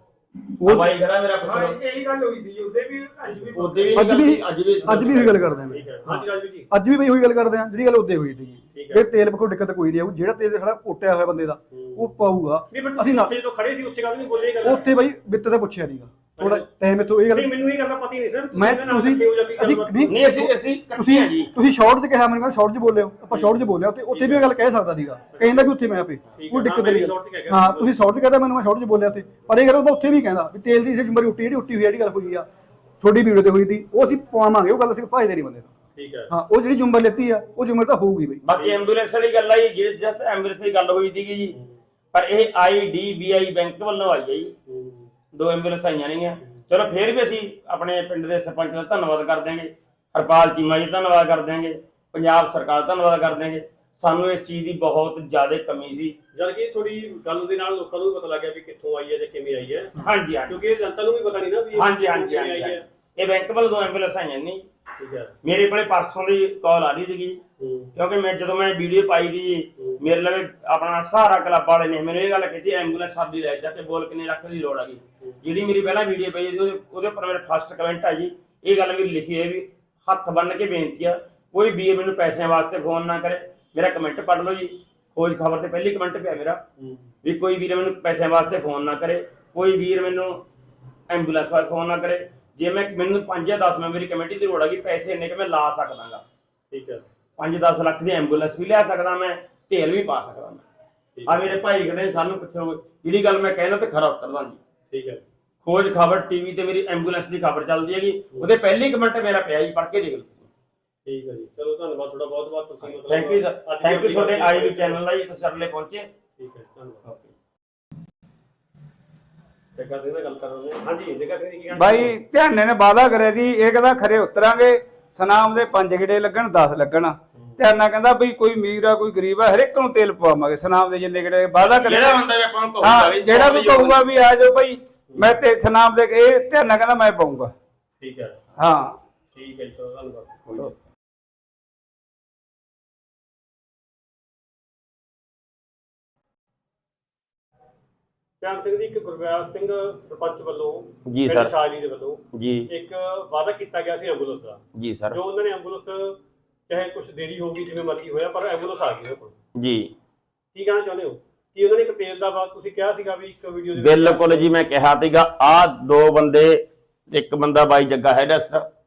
ਉਹ ਬਾਈ ਖੜਾ ਮੇਰਾ ਪੁੱਤਰ ਇਹੀ ਗੱਲ ਹੋਈ ਸੀ ਉਹਦੇ ਵੀ ਅੱਜ ਵੀ ਉਹਦੇ ਵੀ ਅੱਜ ਗੱਲ ਵੀ ਸੀ, ਅੱਜ ਵੀ ਅੱਜ ਵੀ ਉਹੀ ਗੱਲ ਕਰਦੇ ਆਂ ਠੀਕ ਹੈ। ਹਾਂਜੀ ਰਾਜਵੀਰ ਜੀ। ਅੱਜ ਵੀ ਬਈ ਉਹੀ ਗੱਲ ਕਰਦੇ ਆਂ ਜਿਹੜੀ ਗੱਲ ਉੱਦੇ ਹੋਈ। ਇਹ ਤੇਲ ਕੋਈ ਦਿੱਕਤ ਕੋਈ ਨਹੀਂ ਆਊ ਜਿਹੜਾ ਤੇਲ ਖੜਾ ਕੋਟਿਆ ਹੋਇਆ ਬੰਦੇ ਦਾ ਉਹ ਪਾਊਗਾ। ਨਹੀਂ ਬਟ ਅਸੀਂ ਅਸੀਂ ਨਾ ਉੱਥੇ ਜਦੋਂ ਖੜੇ ਸੀ ਉੱਥੇ ਗੱਲ ਨਹੀਂ ਬੋਲੇ ਇਹ ਗੱਲ। ਉੱਥੇ ਬਈ ਬਿੱਤੇ ਤੇ ਪੁੱਛਿਆ ਨਹੀਂਗਾ ਥੋੜਾ ਟਾਈਮ ਇਥੋਂ ਇਹ ਗੱਲ ਨਹੀਂ ਮੈਨੂੰ ਇਹ ਗੱਲ ਦਾ ਪਤਾ ਹੀ ਨਹੀਂ ਸਰ। ਮੈਂ ਤੁਸੀਂ ਅਸੀਂ ਨਹੀਂ ਅਸੀਂ ਅਸੀਂ ਤੁਸੀਂ ਹਾਂ ਜੀ। ਤੁਸੀਂ ਸ਼ਾਰਟ 'ਚ ਕਿਹਾ ਮੈਨੂੰ ਸ਼ਾਰਟ 'ਚ ਬੋਲਿਓ। ਆਪਾਂ ਸ਼ਾਰਟ 'ਚ ਬੋਲਿਆ ਤੇ ਉੱਥੇ ਵੀ ਇਹ ਗੱਲ ਕਹਿ ਸਕਦਾ ਸੀਗਾ। ਕਹਿੰਦਾ ਕਿ ਉੱਥੇ ਮੈਂ ਆਪੇ ਕੋਈ ਦਿੱਕਤ ਨਹੀਂ ਹਾਂ। ਤੁਸੀਂ ਸ਼ਾਰਟ 'ਚ ਕਹਿੰਦਾ ਮੈਨੂੰ ਮੈਂ ਸ਼ਾਰਟ 'ਚ ਬੋਲਿਆ ਤੇ ਪਰ ਇਹ ਗੱਲ ਉਹ ਉੱਥੇ ਵੀ ਕਹਿੰਦਾ ਵੀ ਤੇਲ ਦੀ ਜ਼ਿੰਮੇਵਾਰੀ ਉੱਟੀ ਜਿਹੜੀ ਉੱਟੀ ਹੋਈ ਜਿਹੜੀ ਗੱਲ ਹੋਈ ਆ ਤੁਹਾਡੀ ਵੀਡੀਓ ਤੇ ਹੋਈ ਸੀ ਉਹ ਅਸੀਂ ਪਵਾਵਾਂਗੇ ਉਹ ਗੱਲ ਅਸੀਂ ਭਾਜਦੇ ਨਹੀਂ ਬੰਦੇ ਤੋਂ। ਠੀਕ ਹੈ। ਹਾਂ ਉਹ ਜਿਹੜੀ ਜ਼ਿੰਮੇਵਾਰੀ ਲੈਤੀ ਆ ਉਹ ਜ਼ਿੰਮੇਵਾਰੀ ਤਾਂ ਹੋਊਗੀ ਬਈ। ਬਾਕੀ ਐਂਬੂਲੈਂਸ ਵਾਲੀ ਗੱਲ ਆਈ ਜਿਸ ਜਦ ਐਂਬੂਲੈਂਸ ਦੀ ਗੱਲ ਹੋਈ ਸੀਗੀ ਜੀ ਪਰ ਇਹ ਆਈਡੀਬੀਆਈ ਬੈਂਕ ਵੱਲੋਂ ਆਈ ਹੈ ਜੀ। ਦੋ ਐਂਬੂਲੈਂਸ ਆਈਆਂ ਨੇਗੀਆਂ ਚਲੋ ਫੇਰ ਵੀ ਅਸੀਂ ਆਪਣੇ ਪਿੰਡ ਦੇ ਸਰਪੰਚ ਦਾ ਧੰਨਵਾਦ ਕਰ ਦਿਆਂਗੇ। ਹਰਪਾਲ ਚੀਮਾ ਜੀ ਦਾ ਧੰਨਵਾਦ ਕਰ ਦਿਆਂਗੇ। ਪੰਜਾਬ ਸਰਕਾਰ ਦਾ ਧੰਨਵਾਦ ਕਰ ਦਿਆਂਗੇ। ਸਾਨੂੰ ਇਸ ਚੀਜ਼ ਦੀ ਬਹੁਤ ਜ਼ਿਆਦਾ ਕਮੀ ਸੀ। ਜਦ ਕਿ ਥੋੜੀ ਗੱਲ ਦੇ ਨਾਲ ਲੋਕਾਂ ਨੂੰ ਵੀ ਪਤਾ ਲੱਗ ਗਿਆ ਵੀ ਕਿੱਥੋਂ ਆਈ ਹੈ ਜਾਂ ਕਿਵੇਂ ਆਈ ਹੈ। ਹਾਂਜੀ ਹਾਂਜੀ। ਕਿਉਂਕਿ ਇਹ ਜਨਤਾ ਨੂੰ ਵੀ ਪਤਾ ਨਹੀਂ ਨਾ ਵੀ ਇਹ ਹਾਂਜੀ ਹਾਂਜੀ ਕਿਵੇਂ ਹਾਂਜੀ ਆਈ ਹੈ। ਹਾਂਜੀ। ਇਹ ਬੈਂਕ ਵੱਲੋਂ ਦੋ ਐਂਬੂਲੈਂਸ ਆਈਆਂ ਨੇ। ਠੀਕ ਹੈ। ਮੇਰੇ ਕੋਲੇ ਪਰਸੋਂ ਦੀ ਕਾਲ ਆ ਰਹੀ ਸੀਗੀ। ਕਿਉਂਕਿ ਮੈਂ ਜਦੋਂ ਮੈਂ ਵੀਡੀਓ ਪਾਈ ਦੀ ਮੇਰੇ ਲਵੇ ਆਪਣਾ ਸਹਾਰਾ ਕਲੱਬ ਵਾਲੇ ਨੇ ਮੈਨੂੰ ਇਹ ਗੱਲ ਕਹੀ ਐਂਬੂਲੈਂਸ ਸਾਡੀ ਲੈ ਜਾ ਕੇ ਬੋਲ ਕਿੰਨੇ ਲੱਖ ਦੀ ਲੋੜ ਆ ਗਈ। ਜਿਹੜੀ ਮੇਰੀ ਪਹਿਲਾਂ ਵੀਡੀਓ ਪਈ ਸੀ, ਉਹਦੇ ਉੱਪਰ ਮੇਰੇ ਫਸਟ ਕਮੈਂਟ ਆ ਜੀ। ਇਹ ਗੱਲ ਵੀ ਲਿਖੀ ਹੈ ਵੀ ਹੱਥ ਬੰਨ ਕੇ ਬੇਨਤੀ ਆ ਕੋਈ ਵੀਰ ਮੈਨੂੰ ਪੈਸਿਆਂ ਵਾਸਤੇ ਫੋਨ ਨਾ ਕਰੇ। ਮੇਰਾ ਕਮੈਂਟ ਪੜ੍ਹ ਲਓ ਜੀ। ਖੋਜ ਖਬਰ ਤੇ ਪਹਿਲੀ ਕਮੈਂਟ ਪਿਆ ਮੇਰਾ। ਵੀ ਕੋਈ ਵੀਰ ਮੈਨੂੰ ਪੈਸਿਆਂ ਵਾਸਤੇ ਫੋਨ ਨਾ ਕਰੇ ਕੋਈ ਵੀਰ ਮੈਨੂੰ ਐਂਬੂਲੈਂਸ ਵਾਸਤੇ ਫੋਨ ਨਾ ਕਰੇ। ਜੇ ਮੈਂ ਮੈਨੂੰ 5 ਜਾਂ 10 ਮੈਂਬਰੀ ਕਮੇਟੀ ਦੀ ਲੋੜ ਗਈ ਪੈਸੇ ਇੰਨੇ ਕਿ ਮੈਂ ਲਾ ਸਕਦਾਗਾ। ਠੀਕ ਹੈ। 5-10 ਲੱਖ ਦੀ ਐਂਬੂਲੈਂਸ ਵੀ ਲਿਆ ਸਕਦਾ ਮੈਂ ਤੇਲ ਵੀ ਪਾ ਸਕਦਾ ਮੈਂ। ਆ ਮੇਰੇ ਭਾਈ ਨੇ, ਸਾਨੂੰ ਪੁੱਛੋ ਜਿਹੜੀ ਗੱਲ ਮੈਂ ਕਹਿਣਾ ਤੇ ਖਰਾ ਉਤਰਦਾ ਜੀ ਠੀਕ ਹੈ। ਖੋਜ ਖਬਰ ਟੀਵੀ ਤੇ ਮੇਰੀ ਐਂਬੂਲੈਂਸ ਦੀ ਖਬਰ ਚੱਲਦੀ ਹੈਗੀ ਉਹਦੇ ਪਹਿਲੀ ਕਮੈਂਟ ਮੇਰਾ ਪਿਆ ਜੀ ਪੜ੍ਹ ਕੇ ਦੇਖ ਲਓ। ਠੀਕ ਹੈ ਜੀ। ਚਲੋ ਧੰਨਵਾਦ ਤੁਹਾਡਾ ਬਹੁਤ ਬਹੁਤ ਤੁਸੀਂ ਮਤਲਬ ਥੈਂਕ ਯੂ ਦੀ ਥੈਂਕ ਯੂ ਤੁਹਾਡੇ ਗੱਲ ਆਈ ਵੀ ਕੀਤੀ। ਚੈਨਲ ਦਾ ਜੀ ਤੁਸੀਂ ਸਾਡੇ ਪਹੁੰਚੇ। ਠੀਕ ਹੈ ਧੰਨਵਾਦ। ਜੱਗਾ ਸਿੰਘ ਨਾਲ ਗੱਲ ਕਰ ਰਹੇ ਹਾਂ। ਹਾਂਜੀ ਜੱਗਾ ਸਿੰਘ ਜੀ ਕੀ ਕਹਿਣਾ ਬਾਈ ਧਿਆਨੇ ਨੇ ਵਾਅਦਾ ਕਰਿਆ ਜੀ ਇਹ ਕਹਿੰਦਾ ਖਰੇ ਉਤਰਾਂਗੇ ਸਨਾਮ ਦੇ ਪੰਜ ਗੇੜੇ ਲੱਗਣ 10 ਲੱਗਣ। ਧਿਆਨਾ ਕਹਿੰਦਾ ਬਈ ਕੋਈ ਅਮੀਰ ਆ ਕੋਈ ਗਰੀਬ ਆ ਹਰੇਕ ਨੂੰ ਤੇਲ ਪਵਾਵਾਂਗੇ ਸਨਾਮ ਦੇ ਜਿੰਨੇ ਗੇੜੇ ਵਾਅਦਾ ਕਰਿਆ। ਜਿਹੜਾ ਬੰਦਾ ਵੀ ਆਪਾਂ ਨੂੰ ਕਹੂਗਾ ਹਾਂ ਵੀ ਜਿਹੜਾ ਵੀ ਕਹੂਗਾ ਵੀ। ਆ ਜਾਓ ਭਾਈ ਮੈਂ ਤੇ ਸਨਾਮ ਦੇ ਇਹ ਧਿਆਨਾ ਕਹਿੰਦਾ ਮੈਂ ਪਾਉਂਗਾ ਠੀਕ ਹੈ। ਹਾਂ। ਠੀਕ ਹੈ ਜੀ ਧੰਨਵਾਦ। ਸਿੰਘ ਜੀ ਇੱਕ ਗੁਰਵਿਆਸ ਸਿੰਘ ਸਰਪੰਚ ਵੱਲੋਂ ਜੀ ਪਿੰਡ ਸਰ। ਸ਼ਾਹਲੀ ਦੇ ਵੱਲੋਂ ਜੀ। ਇੱਕ ਵਾਅਦਾ ਕੀਤਾ ਗਿਆ ਸੀ ਐਂਬੂਲੈਂਸ ਦਾ। ਜੀ ਸਰ। ਜੋ ਉਹਨਾਂ ਨੇ ਐਂਬੂਲੈਂਸ ਚਾਹੇ ਕੁਝ ਦੇਰੀ ਹੋਊਗੀ ਜਿਵੇਂ ਮਰਜ਼ੀ ਹੋਇਆ ਪਰ ਐਂਬੂਲੈਂਸ ਆ ਗਈ ਉਹਨਾਂ ਕੋਲ ਜੀ। ਕੀ ਕਹਿਣਾ ਚਾਹੁੰਦੇ ਹੋ? ਕਿ ਉਹਨਾਂ ਨੇ ਇੱਕ ਤੇਲ ਦਾ ਵਾ ਤੁਸੀਂ ਕਿਹਾ ਸੀਗਾ ਵੀ ਇੱਕ ਵੀਡੀਓ ਦੇ ਬਿਲਕੁਲ ਜੀ ਮੈਂ ਕਿਹਾ ਸੀਗਾ ਆ ਦੋ ਬੰਦੇ ਇੱਕ ਬੰਦਾ ਬਾਈ ਜੱਗਾ ਹੈਗਾ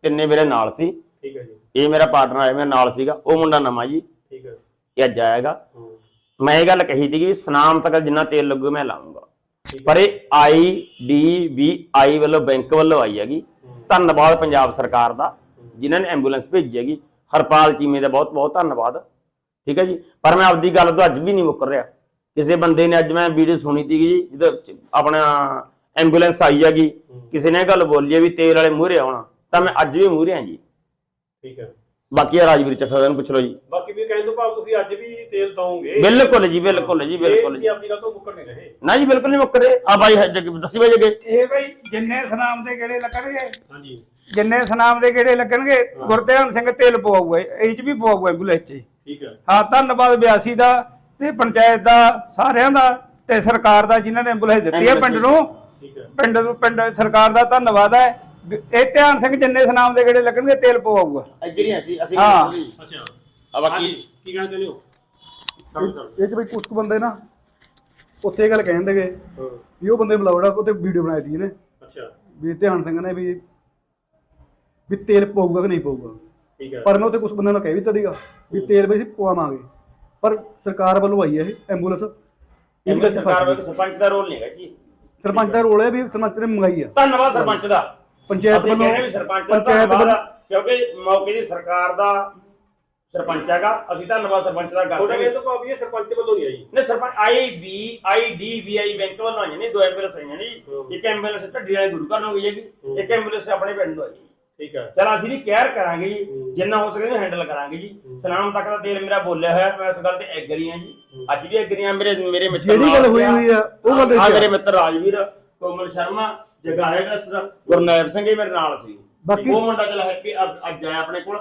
ਤਿੰਨੇ ਮੇਰੇ ਨਾਲ ਸੀ। ਠੀਕ ਹੈ ਜੀ। ਇਹ ਮੇਰਾ ਪਾਰਟਨਰ ਹੈ ਮੇਰੇ ਨਾਲ ਸੀਗਾ। ਉਹ ਮੁੰਡਾ ਨਵਾਂ ਜੀ। ਠੀਕ ਹੈ। ਇਹ ਅੱਜ ਆਏਗਾ ਮੈਂ ਇਹ ਗੱਲ ਕਹੀ ਸੀ ਕਿ ਸਨਾਮ ਤੱਕ ਜਿੰਨਾ ਤੇਲ ਲੱਗੂ ਮੈਂ ਲਾਉਂਗਾ ਪਰ ਇਹ ਆਈ ਡੀ ਬੀ ਆਈ ਵੱਲੋਂ ਬੈਂਕ ਵੱਲੋਂ ਆਈ ਹੈਗੀ। ਧੰਨਵਾਦ ਪੰਜਾਬ ਸਰਕਾਰ ਦਾ ਜਿਨ੍ਹਾਂ ਨੇ ਐਂਬੂਲੈਂਸ ਭੇਜੀ ਹੈਗੀ। ਹਰਪਾਲ ਚੀਮੇ ਦਾ ਬਹੁਤ ਬਹੁਤ ਧੰਨਵਾਦ। ਠੀਕ ਹੈ ਜੀ। ਪਰ ਮੈਂ ਆਪਦੀ ਗੱਲ ਤੋਂ ਅੱਜ ਵੀ ਨਹੀਂ ਮੁੱਕਰ ਰਿਹਾ। ਕਿਸੇ ਬੰਦੇ ਨੇ ਅੱਜ ਮੈਂ ਵੀਡੀਓ ਸੁਣੀ ਸੀ ਜੀ ਜਦੋਂ ਆਪਣਾ ਐਂਬੂਲੈਂਸ ਆਈ ਹੈਗੀ। ਕਿਸੇ ਨੇ ਗੱਲ ਬੋਲੀ ਹੈ ਵੀ ਤੇਲ ਵਾਲੇ ਮੂਹਰੇ ਆਉਣਾ ਤਾਂ ਮੈਂ ਅੱਜ ਵੀ ਮੂਹਰੇ ਹਾਂ ਜੀ। ਠੀਕ ਹੈ। ਬਾਕੀ ਆ ਰਾਜਵੀਰ ਚੱਠਾ ਨੂੰ ਪੁੱਛ ਲਓ ਜੀ। ਬਾਕੀ ਵੀ ਕਹਿਣ ਤੋਂ ਭਾਵ ਤੁਸੀਂ ਅੱਜ ਵੀ ਤੇਲ ਦਵੋਗੇ। ਬਿਲਕੁਲ ਜੀ ਬਿਲਕੁਲ ਜੀ ਬਿਲਕੁਲ ਜੀ। ਆਪਣੀ ਗੱਲ ਤੋਂ ਮੁੱਕਰ ਨਹੀਂ ਰਹੇ। ਨਾ ਜੀ ਬਿਲਕੁਲ ਨਹੀਂ ਮੁੱਕਰੇ। ਆ ਬਾਈ ਹੈ ਜੱਗ- ਦੱਸੀ ਬਾਈ ਜੱਗੇ। ਇਹ ਬਈ ਜਿੰਨੇ ਸਨਾਮ ਦੇ ਗੇੜੇ ਲੱਗਣਗੇ ਹਾਂਜੀ। ਜਿੰਨੇ ਸਨਾਮ ਦੇ ਗੇੜੇ ਲੱਗਣਗੇ ਗੁਰਧਿਆਨ ਸਿੰਘ ਤੇਲ ਪਵਾਊਗਾ ਇਹ ਚ ਵੀ ਪਵਾਊਗਾ ਐਂਬੂਲੈਂਸ ਚ। ਠੀਕ ਹੈ। ਹਾਂ ਧੰਨਵਾਦ ਬਿਆਸੀ ਦਾ ਤੇ ਪੰਚਾਇਤ ਦਾ ਸਾਰਿਆਂ ਦਾ ਤੇ ਸਰਕਾਰ ਦਾ ਜਿਨ੍ਹਾਂ ਨੇ ਐਂਬੂਲੈਂਸ ਦਿੱਤੀ ਹੈ ਪਿੰਡ ਨੂੰ। ਠੀਕ ਹੈ। ਪਿੰਡ ਨੂੰ ਪਿੰਡ ਸਰਕਾਰ ਦਾ ਧੰਨਵਾਦ ਹੈ। ਇਹ ਧਿਆਨ ਸਿੰਘ ਜਿੰਨੇ ਸਨਾਮ ਦੇ ਗੇੜੇ ਲੱਗਣਗੇ ਤੇਲ ਪਵਾਊਗਾ। ਐਗਰੀ ਅਸੀਂ ਅਸੀਂ ਹਾਂ। ਅੱਛਾ। ਆ ਬਾਕੀ ਹਾਂਜੀ, ਕੀ ਕਹਿਣਾ ਚਾਹੁੰਦੇ ਹੋ? ਕੰਮ ਕਰ ਇਹ ਚ ਬਈ ਕੁਝ ਕੁ ਬੰਦੇ ਨਾ ਉੱਥੇ ਇਹ ਗੱਲ ਕਹਿੰਦੇ ਗਏ ਹਾਂ ਵੀ ਉਹ ਬੰਦੇ ਬੁਲਾਉੜਾ ਉਹਤੇ ਵੀਡੀਓ ਬਣਾਈ ਦੀ ਇਹਨੇ। ਅੱਛਾ। ਵੀ ਧਿਆਨ ਸਿੰਘ ਨੇ ਵੀ ਵੀ ਤੇਲ ਪਊਗਾ ਕਿ ਨਹੀਂ ਪਊਗਾ। ਠੀਕ ਹੈ। ਪਰ ਮੈਂ ਉੱਥੇ ਕੁਝ ਬੰਦਿਆਂ ਨੂੰ ਕਹਿ ਵੀ ਦਿੱਤਾ ਸੀਗਾ ਵੀ ਤੇਲ ਵੀ ਅਸੀਂ ਪਵਾਵਾਂਗੇ। ਪਰ ਸਰਕਾਰ ਵੱਲੋਂ ਆਈ ਹੈ ਇਹ ਐਂਬੂਲੈਂਸ ਇਹ ਸਰਕਾਰ ਵਿੱਚ ਸਰਪੰਚ ਦਾ ਰੋਲ ਨਹੀਂ ਹੈਗਾ ਜੀ। ਸਰਪੰਚ ਦਾ ਰੋਲ ਹੈ ਵੀ ਸਰਪੰਚ ਨੇ ਮੰਗਾਈ ਆ। ਧੰਨਵਾਦ ਸਰਪੰਚ ਦਾ। ਪੰਚਾਇਤ ਅਸੀਂ ਵੱਲੋਂ ਕਹਿੰਦੇ ਵੀ ਸਰਪੰਚ ਦਾ ਪੰਚਾਇਤ ਧੰਨਵਾਦ ਵੱਲੋਂ ਆ, ਕਿਉਂਕਿ ਮੌਕੇ ਦੀ ਸਰਕਾਰ ਦਾ ਸਰਪੰਚ ਹੈਗਾ ਅਸੀਂ ਧੰਨਵਾਦ ਸਰਪੰਚ ਦਾ ਤੁਹਾਡਾ ਕਰਦੇ ਕਹਿੰਦੇ ਕੋ ਵੀ ਇਹ ਸਰਪੰਚ ਵੱਲੋਂ ਨਹੀਂ ਆਈ। ਨੇ sarpanch I B I D B I bank ਵੱਲੋਂ ਆਈਆਂ ਨੇ ਦੋ ਐਂਬੂਲੈਂਸ ਆਈਆਂ ਨੇ ਹਮ। ਜੀ ਇੱਕ ਐਂਬੂਲੈਂਸ ਢੱਡੀ ਵਾਲੇ ਗੁਰੂ ਘਰ ਨੂੰ ਗਈ ਹੈਗੀ ਹਮ। ਇੱਕ ਐਂਬੂਲੈਂਸ ਆਪਣੇ ਪਿੰਡ ਨੂੰ ਆਈ ਹੈ। ਠੀਕ ਹੈ। ਚਲ ਅਸੀਂ ਦੀ ਕੇਅਰ ਕਰਾਂਗੇ ਜੀ ਹਮ। ਜਿੰਨਾ ਹੋ ਸਕੇ ਹੈਂਡਲ ਕਰਾਂਗੇ ਜੀ। ਸਲਾਮ ਤੱਕ ਦਾ ਤੇਲ ਮੇਰਾ ਬੋਲਿਆ ਹੋਇਆ ਮੈਂ ਉਸ ਗੱਲ ਤੇ ਐਗਰੀ ਹਾਂ ਜੀ। ਅੱਜ ਵੀ ਐਗਰੀ ਹਾਂ ਮੇਰੇ ਮੇਰੇ ਮਿੱਤਰ ਜਿਹੜੀ ਗੱਲ ਹੋਈ ਹੋਈ ਆ, ਉਹ ਗੱਲ ਆ ਦੱਸਿਆ। ਮੇਰੇ ਮਿੱਤਰ ਰਾਜਵੀਰ ਕੋਮਲ ਸ਼ਰਮਾ ਜਗਾਰੇ ਡਸਰ ਗੁਰਨੈਬ ਸਿੰਘ ਇਹ ਮੇਰੇ ਨਾਲ ਸੀ। ਬਾਕੀ- ਉਹ ਮੁੰਡਾ ਚਲ ਹੈਪੀ ਅੱਜ ਆਇਆ ਆਪਣੇ ਕੋਲ।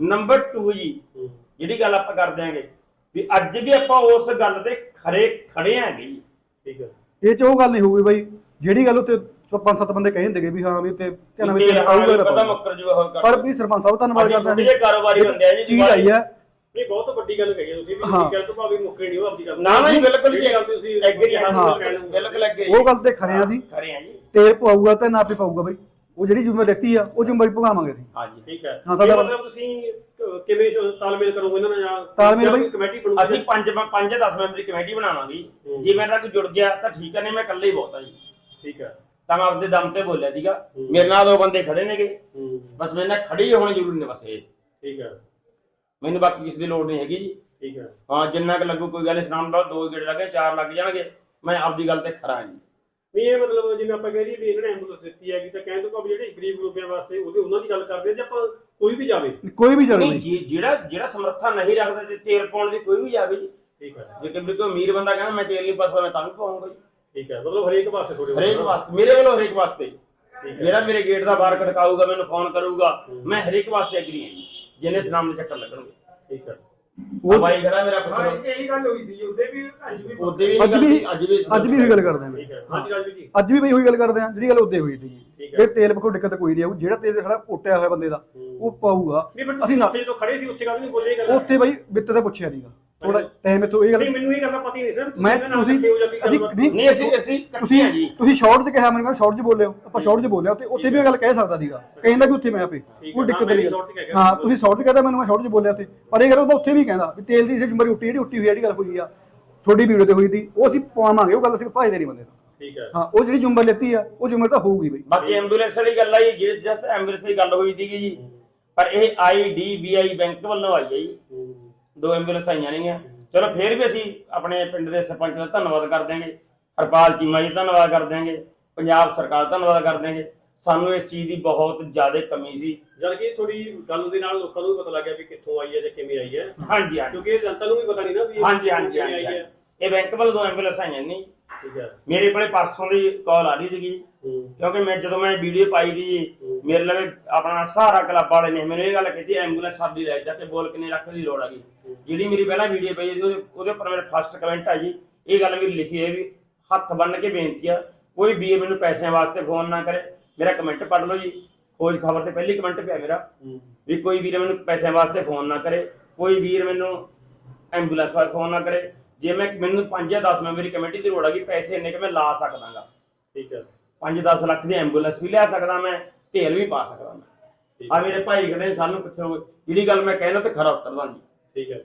ਨੰਬਰ 2 ਜੀ। ਹੂੰ। ਜਿਹੜੀ ਗੱਲ ਆਪਾਂ ਕਰ ਦਿਆਂਗੇ ਵੀ ਅੱਜ ਵੀ ਆਪਾਂ ਉਸ ਗੱਲ ਤੇ ਖਰੇ ਖੜੇ ਆਂਗੇ ਜੀ। ਠੀਕ ਹੈ। ਇਹ ਚ ਉਹ ਗੱਲ ਨਹੀਂ ਹੋਊਗੀ ਬਾਈ ਜਿਹੜੀ ਗੱਲ ਉੱਤੇ ਪੰਜ ਸੱਤ ਬੰਦੇ ਕਹਿੰਦੇ ਗਏ ਵੀ ਹਾਂ ਵੀ ਤੇ ਧਿਆਨ ਵਿੱਚ ਆਊਗਾ ਤਾਂ ਪਤਾ ਪਾਊਗਾ। ਮੁੱਕਰ ਜੂਗਾ ਹੋਰ ਕਰ ਪਰ ਵੀ ਸਰਪੰਚ ਸਾਹਿਬ ਧੰਨਵਾਦ ਅਸੀਂ ਕਰਦਾ ਛੋਟੇ ਜਿਹੇ ਕਾਰੋਬਾਰੀ ਬੰਦੇ ਆ ਜੀ, ਚੀਜ਼ ਆਈ ਹੈ। ਇਹ ਬਹੁਤ ਵੱਡੀ ਗੱਲ ਕਹੀ ਹੈ ਤੁਸੀਂ ਵੀ। ਹਾਂ। ਗੱਲ ਤੋਂ ਭਾਵੇਂ ਮੁੱਕੇ ਨਹੀਂ ਹੋ ਆਪਣੀ ਗੱਲ ਨਾ ਨਾ ਜੀ ਬਿਲਕੁਲ ਜੀ। ਜਿਹੜੀ ਗੱਲ ਤੁਸੀਂ ਐਗਰੀ ਹਾਂ ਹਾਂ। ਬਿਲਕੁਲ ਐਗਰੀ ਉਹ ਗੱਲ ਤੇ ਖਰੇ ਆ ਸੀ ਖਰੇ ਆ ਜੀ। ਤੇਲ ਪਵਾਊਗਾ ਤੇ ਨਾ ਪੀ ਪਾਊਗਾ ਬਾਈ। ਉਹ ਜਿਹੜੀ ਜ਼ਿੰਮੇਵਾਰੀ ਲੈਤੀ ਆ ਉਹ ਜ਼ਿੰਮੇਵਾਰੀ ਭੁਗਾਵਾਂਗੇ ਅਸੀਂ। ਹਾਂਜੀ ਠੀਕ ਹੈ। ਹਾਂ, ਸਾਡਾ- ਇਹ ਮਤਲਬ ਤੁਸੀਂ ਕ- ਕਿਵੇਂ ਸ਼- ਤਾਲਮੇਲ ਕਰੋਗੇ ਇਹਨਾਂ ਨਾਲ ਜਾਂ ਤਾਲਮੇਲ ਬਈ- ਕਮੇਟੀ ਬਣੂਗੀ? ਅਸੀਂ ਪੰਜ ਪੰਜ 10 ਮੈਂਬਰੀ ਕਮੇਟੀ ਬਣਾਵਾਂਗੇ। ਜੀ। ਹੂੰ। ਜੇ ਮੇਰੇ ਨਾਲ ਕੋਈ ਜੁੜ ਗਿਆ ਤਾਂ ਠੀਕ ਹੈ ਨਹੀਂ ਮੈਂ ਇਕੱਲੇ ਹੀ ਬਹੁਤ ਆ ਜੀ। ਠੀਕ ਹੈ। ਤਾਂ ਮੈਂ ਆਪਦੇ ਦਮ ਤੇ ਬੋਲਿਆ ਸੀਗਾ। ਹੂੰ। ਮੇਰੇ ਨਾਲ ਦੋ ਬੰਦੇ ਖੜੇ ਨੇਗੇ। ਹੂੰ। ਬਸ ਮੇਰੇ ਨਾਲ ਖੜੇ ਹੀ ਹੋਣੇ ਜ਼ਰੂਰੀ ਨੇ ਬਸ ਇਹ। ਠੀਕ ਹੈ। ਮੈਨੂੰ ਬਾਕੀ ਕਿਸੇ ਦੀ ਲੋੜ ਨਹੀਂ ਹੈਗੀ ਜੀ। ਠੀਕ ਹੈ। ਹਾਂ ਜਿੰਨਾ ਕੁ ਲੱਗੂ ਕੋਈ ਗੱਲ ਨਹੀਂ ਸਨਾਮ ਦਾ ਦੋ ਗੇੜੇ ਲੱਗੇ ਚਾਰ ਲੱਗ ਜਾਣਗੇ। ਮੈਂ ਆਪਦੀ ਗੱਲ ਤੇ ਖਰਾ ਜੀ। ਨਹੀਂ ਇਹ ਮਤਲਬ ਜਿਵੇਂ ਆਪਾਂ ਕਹਿ ਰਹੀ ਵੀ ਇਹਨਾਂ ਨੇ ਐਂਬੂਲੈਂਸ ਦਿੱਤੀ ਹੈਗੀ ਤਾਂ ਕਹਿੰਦੇ ਕੋ ਵੀ ਜਿਹੜੇ ਗਰੀਬ ਲੋਕਾਂ ਵਾਸਤੇ ਉਹਦੇ ਉਹਨਾਂ ਦੀ ਗੱਲ ਕਰਦੇ ਜੇ ਆਪਾਂ ਕੋਈ ਵੀ ਜਾਵੇ। ਕੋਈ ਵੀ ਜਾਵੇ ਨਹੀਂ ਜੀ- ਜਿਹੜਾ ਜਿਹੜਾ ਸਮਰੱਥਾ ਨਹੀਂ ਰੱਖਦਾ ਤੇ ਤੇਲ ਪਾਉਣ ਦੀ ਕੋਈ ਵੀ ਜਾਵੇ ਜੀ। ਠੀਕ ਹੈ ਜੇ ਕਿ ਕੋਈ ਅਮੀਰ ਬੰਦਾ ਕਹਿੰਦਾ ਮੈਂ ਤੇਲ ਨਹੀਂ ਪਾਸਦਾ ਮੈਂ ਤਾਂ ਵੀ ਪਾਉਂਗਾ ਜੀ। ਠੀਕ ਹੈ ਮਤਲਬ ਹਰੇਕ ਪਾਸੇ ਤੁਹਾਡੇ ਵੱਲੋਂ। ਹਰੇਕ ਵਾਸਤੇ। ਮੇਰੇ ਵੱਲੋਂ ਹਰੇਕ ਵਾਸਤੇ। ਠੀਕ ਹੈ ਜਿਹੜਾ ਮੇਰੇ ਗੇਟ ਦਾ ਬਾਹਰ ਖੜਕਾਊਗਾ ਮੈਨੂੰ ਫੋਨ ਕਰੂਗਾ ਮੈਂ ਹਰੇਕ ਵਾਸਤੇ ਐਗਰੀ ਹਾਂ ਜੀ ਜਿਹਨੇ ਸਨਾਮ ਦੇ ਚੱਕਰ ਲੱਗਣਗੇ। ਠੀਕ ਹੈ ਉਹ ਬਾਈ ਖੜਾ ਮੇਰਾ ਹਾਂ ਪੁੱਤਰ ਇਹੀ ਗੱਲ ਹੋਈ ਸੀ ਉਹਦੇ ਵੀ ਅੱਜ ਵੀ ਉਹਦੇ ਵੀ ਅੱਜ ਵੀ ਅੱਜ ਵੀ ਅੱਜ ਵੀ ਉਹੀ ਗੱਲ ਕਰਦੇ ਆਂ। ਠੀਕ ਹੈ। ਹਾਂਜੀ ਰਾਜਵੀਰ ਜੀ। ਅੱਜ ਵੀ ਬਈ ਉਹੀ ਗੱਲ ਕਰਦੇ ਆਂ ਜਿਹੜੀ ਗੱਲ ਉੱਤੇ ਹੋਈ ਸੀ। ਇਹ ਤੇਲ ਪਕੋ ਦਿੱਕਤ ਕੋਈ ਨਹੀਂ ਆਊ ਜਿਹੜਾ ਤੇਲ ਖੜਾ ਕੋਟਿਆ ਹੋਇਆ ਬੰਦੇ ਦਾ ਉਹ ਪਾਊਗਾ। ਅਸੀਂ ਨਾ ਉੱਥੇ ਜਦੋਂ ਖੜੇ ਸੀ ਉੱਥੇ ਗੱਲ ਨਹੀਂ ਬੋਲੇ ਇਹ ਗੱਲ ਉੱਥੇ ਬਾਈ ਬਿੱਤੇ ਤੇ ਪੁੱਛਿਆ ਨਹੀਂਗਾ ਥੋੜਾ ਟਾਈਮ ਇਥੋਂ ਇਹ ਨਹੀਂ ਗੱਲ ਮੈਨੂੰ ਇਹ ਗੱਲ ਦਾ ਪਤਾ ਹੀ ਨਹੀਂ ਸੀ ਮੈਂ ਤੁਸੀਂ ਅਸੀਂ ਨਹੀਂ ਨਹੀਂ ਅਸੀਂ ਅਸੀਂ ਤੁਸੀਂ ਹਾਂ ਜੀ। ਤੁਸੀਂ ਸ਼ਾਰਟ 'ਚ ਕਿਹਾ ਮੈਨੂੰ ਕਹਿੰਦਾ ਸ਼ਾਰਟ 'ਚ ਬੋਲੇ ਹੋ। ਆਪਾਂ ਸ਼ਾਰਟ 'ਚ ਬੋਲਿਆ ਤੇ ਉੱਥੇ ਵੀ ਇਹ ਗੱਲ ਕਹਿ ਸਕਦਾ ਸੀਗਾ। ਕਹਿੰਦਾ ਕਿ ਉੱਥੇ ਮੈਂ ਆਪੇ ਠੀਕ ਕੋਈ ਹੈ, ਦਿੱਕਤ ਨਹੀਂ। ਹਾਂ। ਤੁਸੀਂ ਸ਼ਾਰਟ 'ਚ ਕਹਿੰਦਾ ਮੈਨੂੰ ਮੈਂ ਸ਼ਾਰਟ 'ਚ ਬੋਲਿਆ ਤੇ ਪਰ ਇਹ ਗੱਲ ਮੈਂ ਉੱਥੇ ਵੀ ਕਹਿੰਦਾ ਵੀ ਤੇਲ ਦੀ ਜ਼ਿੰਮੇਵਾਰੀ ਉੱਟੀ ਜਿਹੜੀ ਉੱਟੀ ਹੋਈ ਜਿਹੜੀ ਗੱਲ ਹੋਈ ਆ ਤੁਹਾਡੀ ਵੀਡੀਓ ਤੇ ਹੋਈ ਸੀ ਉਹ ਅਸੀਂ ਪਵਾਵਾਂਗੇ ਉਹ ਗੱਲ ਅਸੀਂ ਭਾਈ ਦੇ ਨਹੀਂ ਬੰਦੇ ਤੋਂ। ਠੀਕ ਹੈ। ਹਾਂ ਉਹ ਜਿਹੜੀ ਜ਼ਿੰਮੇਵਾਰੀ ਲੈਤੀ ਆ ਉਹ ਜ਼ਿੰਮੇਵਾਰੀ ਤਾਂ ਹੋਊਗੀ ਬਈ। ਬਾਕੀ ਐਂਬੂਲੈਂਸ ਵਾਲੀ ਗੱਲ ਆਈ ਜਿਸ ਜਦ ਐਂਬੂਲੈਂਸ ਦੀ ਗੱਲ ਹੋਈ ਸੀਗੀ ਜੀ ਪਰ ਇਹ ਆਈਡੀਬੀਆਈ ਬੈਂਕ ਵੱਲੋਂ ਆਈ ਹੈ ਜੀ। ਦੋ ਐਂਬੂਲੈਂਸ ਆਈਆਂ ਨੇਗੀਆਂ। ਚਲੋ ਫੇਰ ਵੀ ਅਸੀਂ ਆਪਣੇ ਪਿੰਡ ਦੇ ਸਰਪੰਚ ਦਾ ਧੰਨਵਾਦ ਕਰ ਦਿਆਂਗੇ। ਹਰਪਾਲ ਚੀਮਾ ਜੀ ਦਾ ਧੰਨਵਾਦ ਕਰ ਦਿਆਂਗੇ। ਪੰਜਾਬ ਸਰਕਾਰ ਦਾ ਧੰਨਵਾਦ ਕਰ ਦਿਆਂਗੇ। ਸਾਨੂੰ ਇਸ ਚੀਜ਼ ਦੀ ਬਹੁਤ ਜ਼ਿਆਦਾ ਕਮੀ ਸੀ। ਜਦ ਕਿ ਥੋੜੀ ਗੱਲ ਦੇ ਨਾਲ ਲੋਕਾਂ ਨੂੰ ਵੀ ਪਤਾ ਲੱਗਿਆ ਵੀ ਕਿੱਥੋਂ ਆਈ ਹੈ ਜਾਂ ਕਿਵੇਂ ਆਈ ਹੈ। ਹਾਂਜੀ ਹਾਂਜੀ। ਕਿਉਂਕਿ ਇਹ ਜਨਤਾ ਨੂੰ ਵੀ ਪਤਾ ਨਹੀਂ ਨਾ ਵੀ ਇਹ ਹਾਂਜੀ ਹਾਂਜੀ ਕਿਵੇਂ ਹਾਂਜੀ ਆਈ ਹੈ। ਹਾਂਜੀ। ਇਹ ਬੈਂਕ ਵੱਲੋਂ ਦੋ ਐਂਬੂਲੈਂਸ ਆਈਆਂ ਨੇ। ਠੀਕ ਹੈ। ਮੇਰੇ ਕੋਲੇ ਪਰਸੋਂ ਦੀ ਕਾਲ ਆ ਰਹੀ ਸੀਗੀ। ਕਿਉਂਕਿ ਮੈਂ ਜਦੋਂ ਮੈਂ ਵੀਡੀਓ ਪਾਈ ਦੀ ਮੇਰੇ ਲਵੇ ਆਪਣਾ ਸਹਾਰਾ ਕਲੱਬ ਵਾਲੇ ਨੇ ਮੈਨੂੰ ਇਹ ਗੱਲ ਕੀਤੀ ਐਂਬੂਲੈਂਸ ਸਾਡੀ ਲੈ ਜਾ ਕੇ ਬੋਲ ਕਿੰਨੇ ਲੱਖ ਦੀ ਲੋੜ ਹੈਗੀ ਜਿਹੜੀ ਮੇਰੀ ਪਹਿਲਾਂ ਵੀਡੀਓ ਪਈ ਸੀ, ਉਹਦੇ ਉੱਪਰ ਮੇਰੇ ਫਸਟ ਕਮੈਂਟ ਆ ਜੀ। ਇਹ ਗੱਲ ਮੇਰੀ ਲਿਖੀ ਹੈ ਵੀ ਹੱਥ ਬੰਨ ਕੇ ਬੇਨਤੀ ਆ ਕੋਈ ਵੀਰ ਮੈਨੂੰ ਪੈਸਿਆਂ ਵਾਸਤੇ ਫੋਨ ਨਾ ਕਰੇ। ਮੇਰਾ ਕਮੈਂਟ ਪੜ੍ਹ ਲਓ ਜੀ। ਖੋਜ ਖਬਰ ਤੇ ਪਹਿਲੀ ਕਮੈਂਟ ਪਿਆ ਮੇਰਾ। ਵੀ ਕੋਈ ਵੀਰ ਮੈਨੂੰ ਪੈਸਿਆਂ ਵਾਸਤੇ ਫੋਨ ਨਾ ਕਰੇ ਕੋਈ ਵੀਰ ਮੈਨੂੰ ਐਂਬੂਲੈਂਸ ਵਾਸਤੇ ਫੋਨ ਨਾ ਕਰੇ। ਜੇ ਮੈਂ ਮੈਨੂੰ 5 ਜਾਂ 10 ਮੈਂਬਰੀ ਕਮੇਟੀ ਦੀ ਲੋੜ ਹੈਗੀ ਪੈਸੇ ਇੰਨੇ ਕਿ ਮੈਂ ਲਾ ਸਕਦਾਗਾ। ਠੀਕ ਹੈ। 5-10 ਲੱਖ ਦੀ ਐਂਬੂਲੈਂਸ ਵੀ ਲਿਆ ਸਕਦਾ ਮੈਂ ਤੇਲ ਵੀ ਪਾ ਸਕਦਾ ਮੈਂ। ਆ ਮੇਰੇ ਭਾਈ ਨੇ, ਸਾਨੂੰ ਪੁੱਛੋ ਜਿਹੜੀ ਗੱਲ ਮੈਂ ਕਹਿਣਾ ਤੇ ਖਰਾ ਉਤਰਦਾ ਜੀ ਠੀਕ ਹੈ।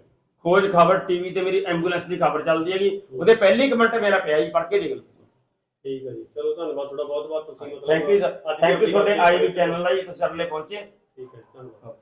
ਖੋਜ ਖਬਰ ਟੀਵੀ ਤੇ ਮੇਰੀ ਐਂਬੂਲੈਂਸ ਦੀ ਖਬਰ ਚੱਲਦੀ ਹੈਗੀ ਉਹਦੇ ਪਹਿਲੀ ਕਮੈਂਟ ਮੇਰਾ ਪਿਆ ਜੀ ਪੜ੍ਹ ਕੇ ਦੇਖ ਲਓ ਠੀਕ ਹੈ ਜੀ। ਚਲੋ ਧੰਨਵਾਦ ਤੁਹਾਡਾ ਬਹੁਤ ਬਹੁਤ ਤੁਸੀਂ ਮਤਲਬ ਥੈਂਕ ਯੂ ਅੱਜ ਥੈਂਕ ਯੂ ਤੁਹਾਡੇ ਗੱਲ ਆਈ ਵੀ ਚੈਨਲ ਜੀ ਤੁਸੀਂ ਸਾਡੇ ਲਈ ਪਹੁੰਚੇ। ਠੀਕ ਹੈ ਧੰਨਵਾਦ।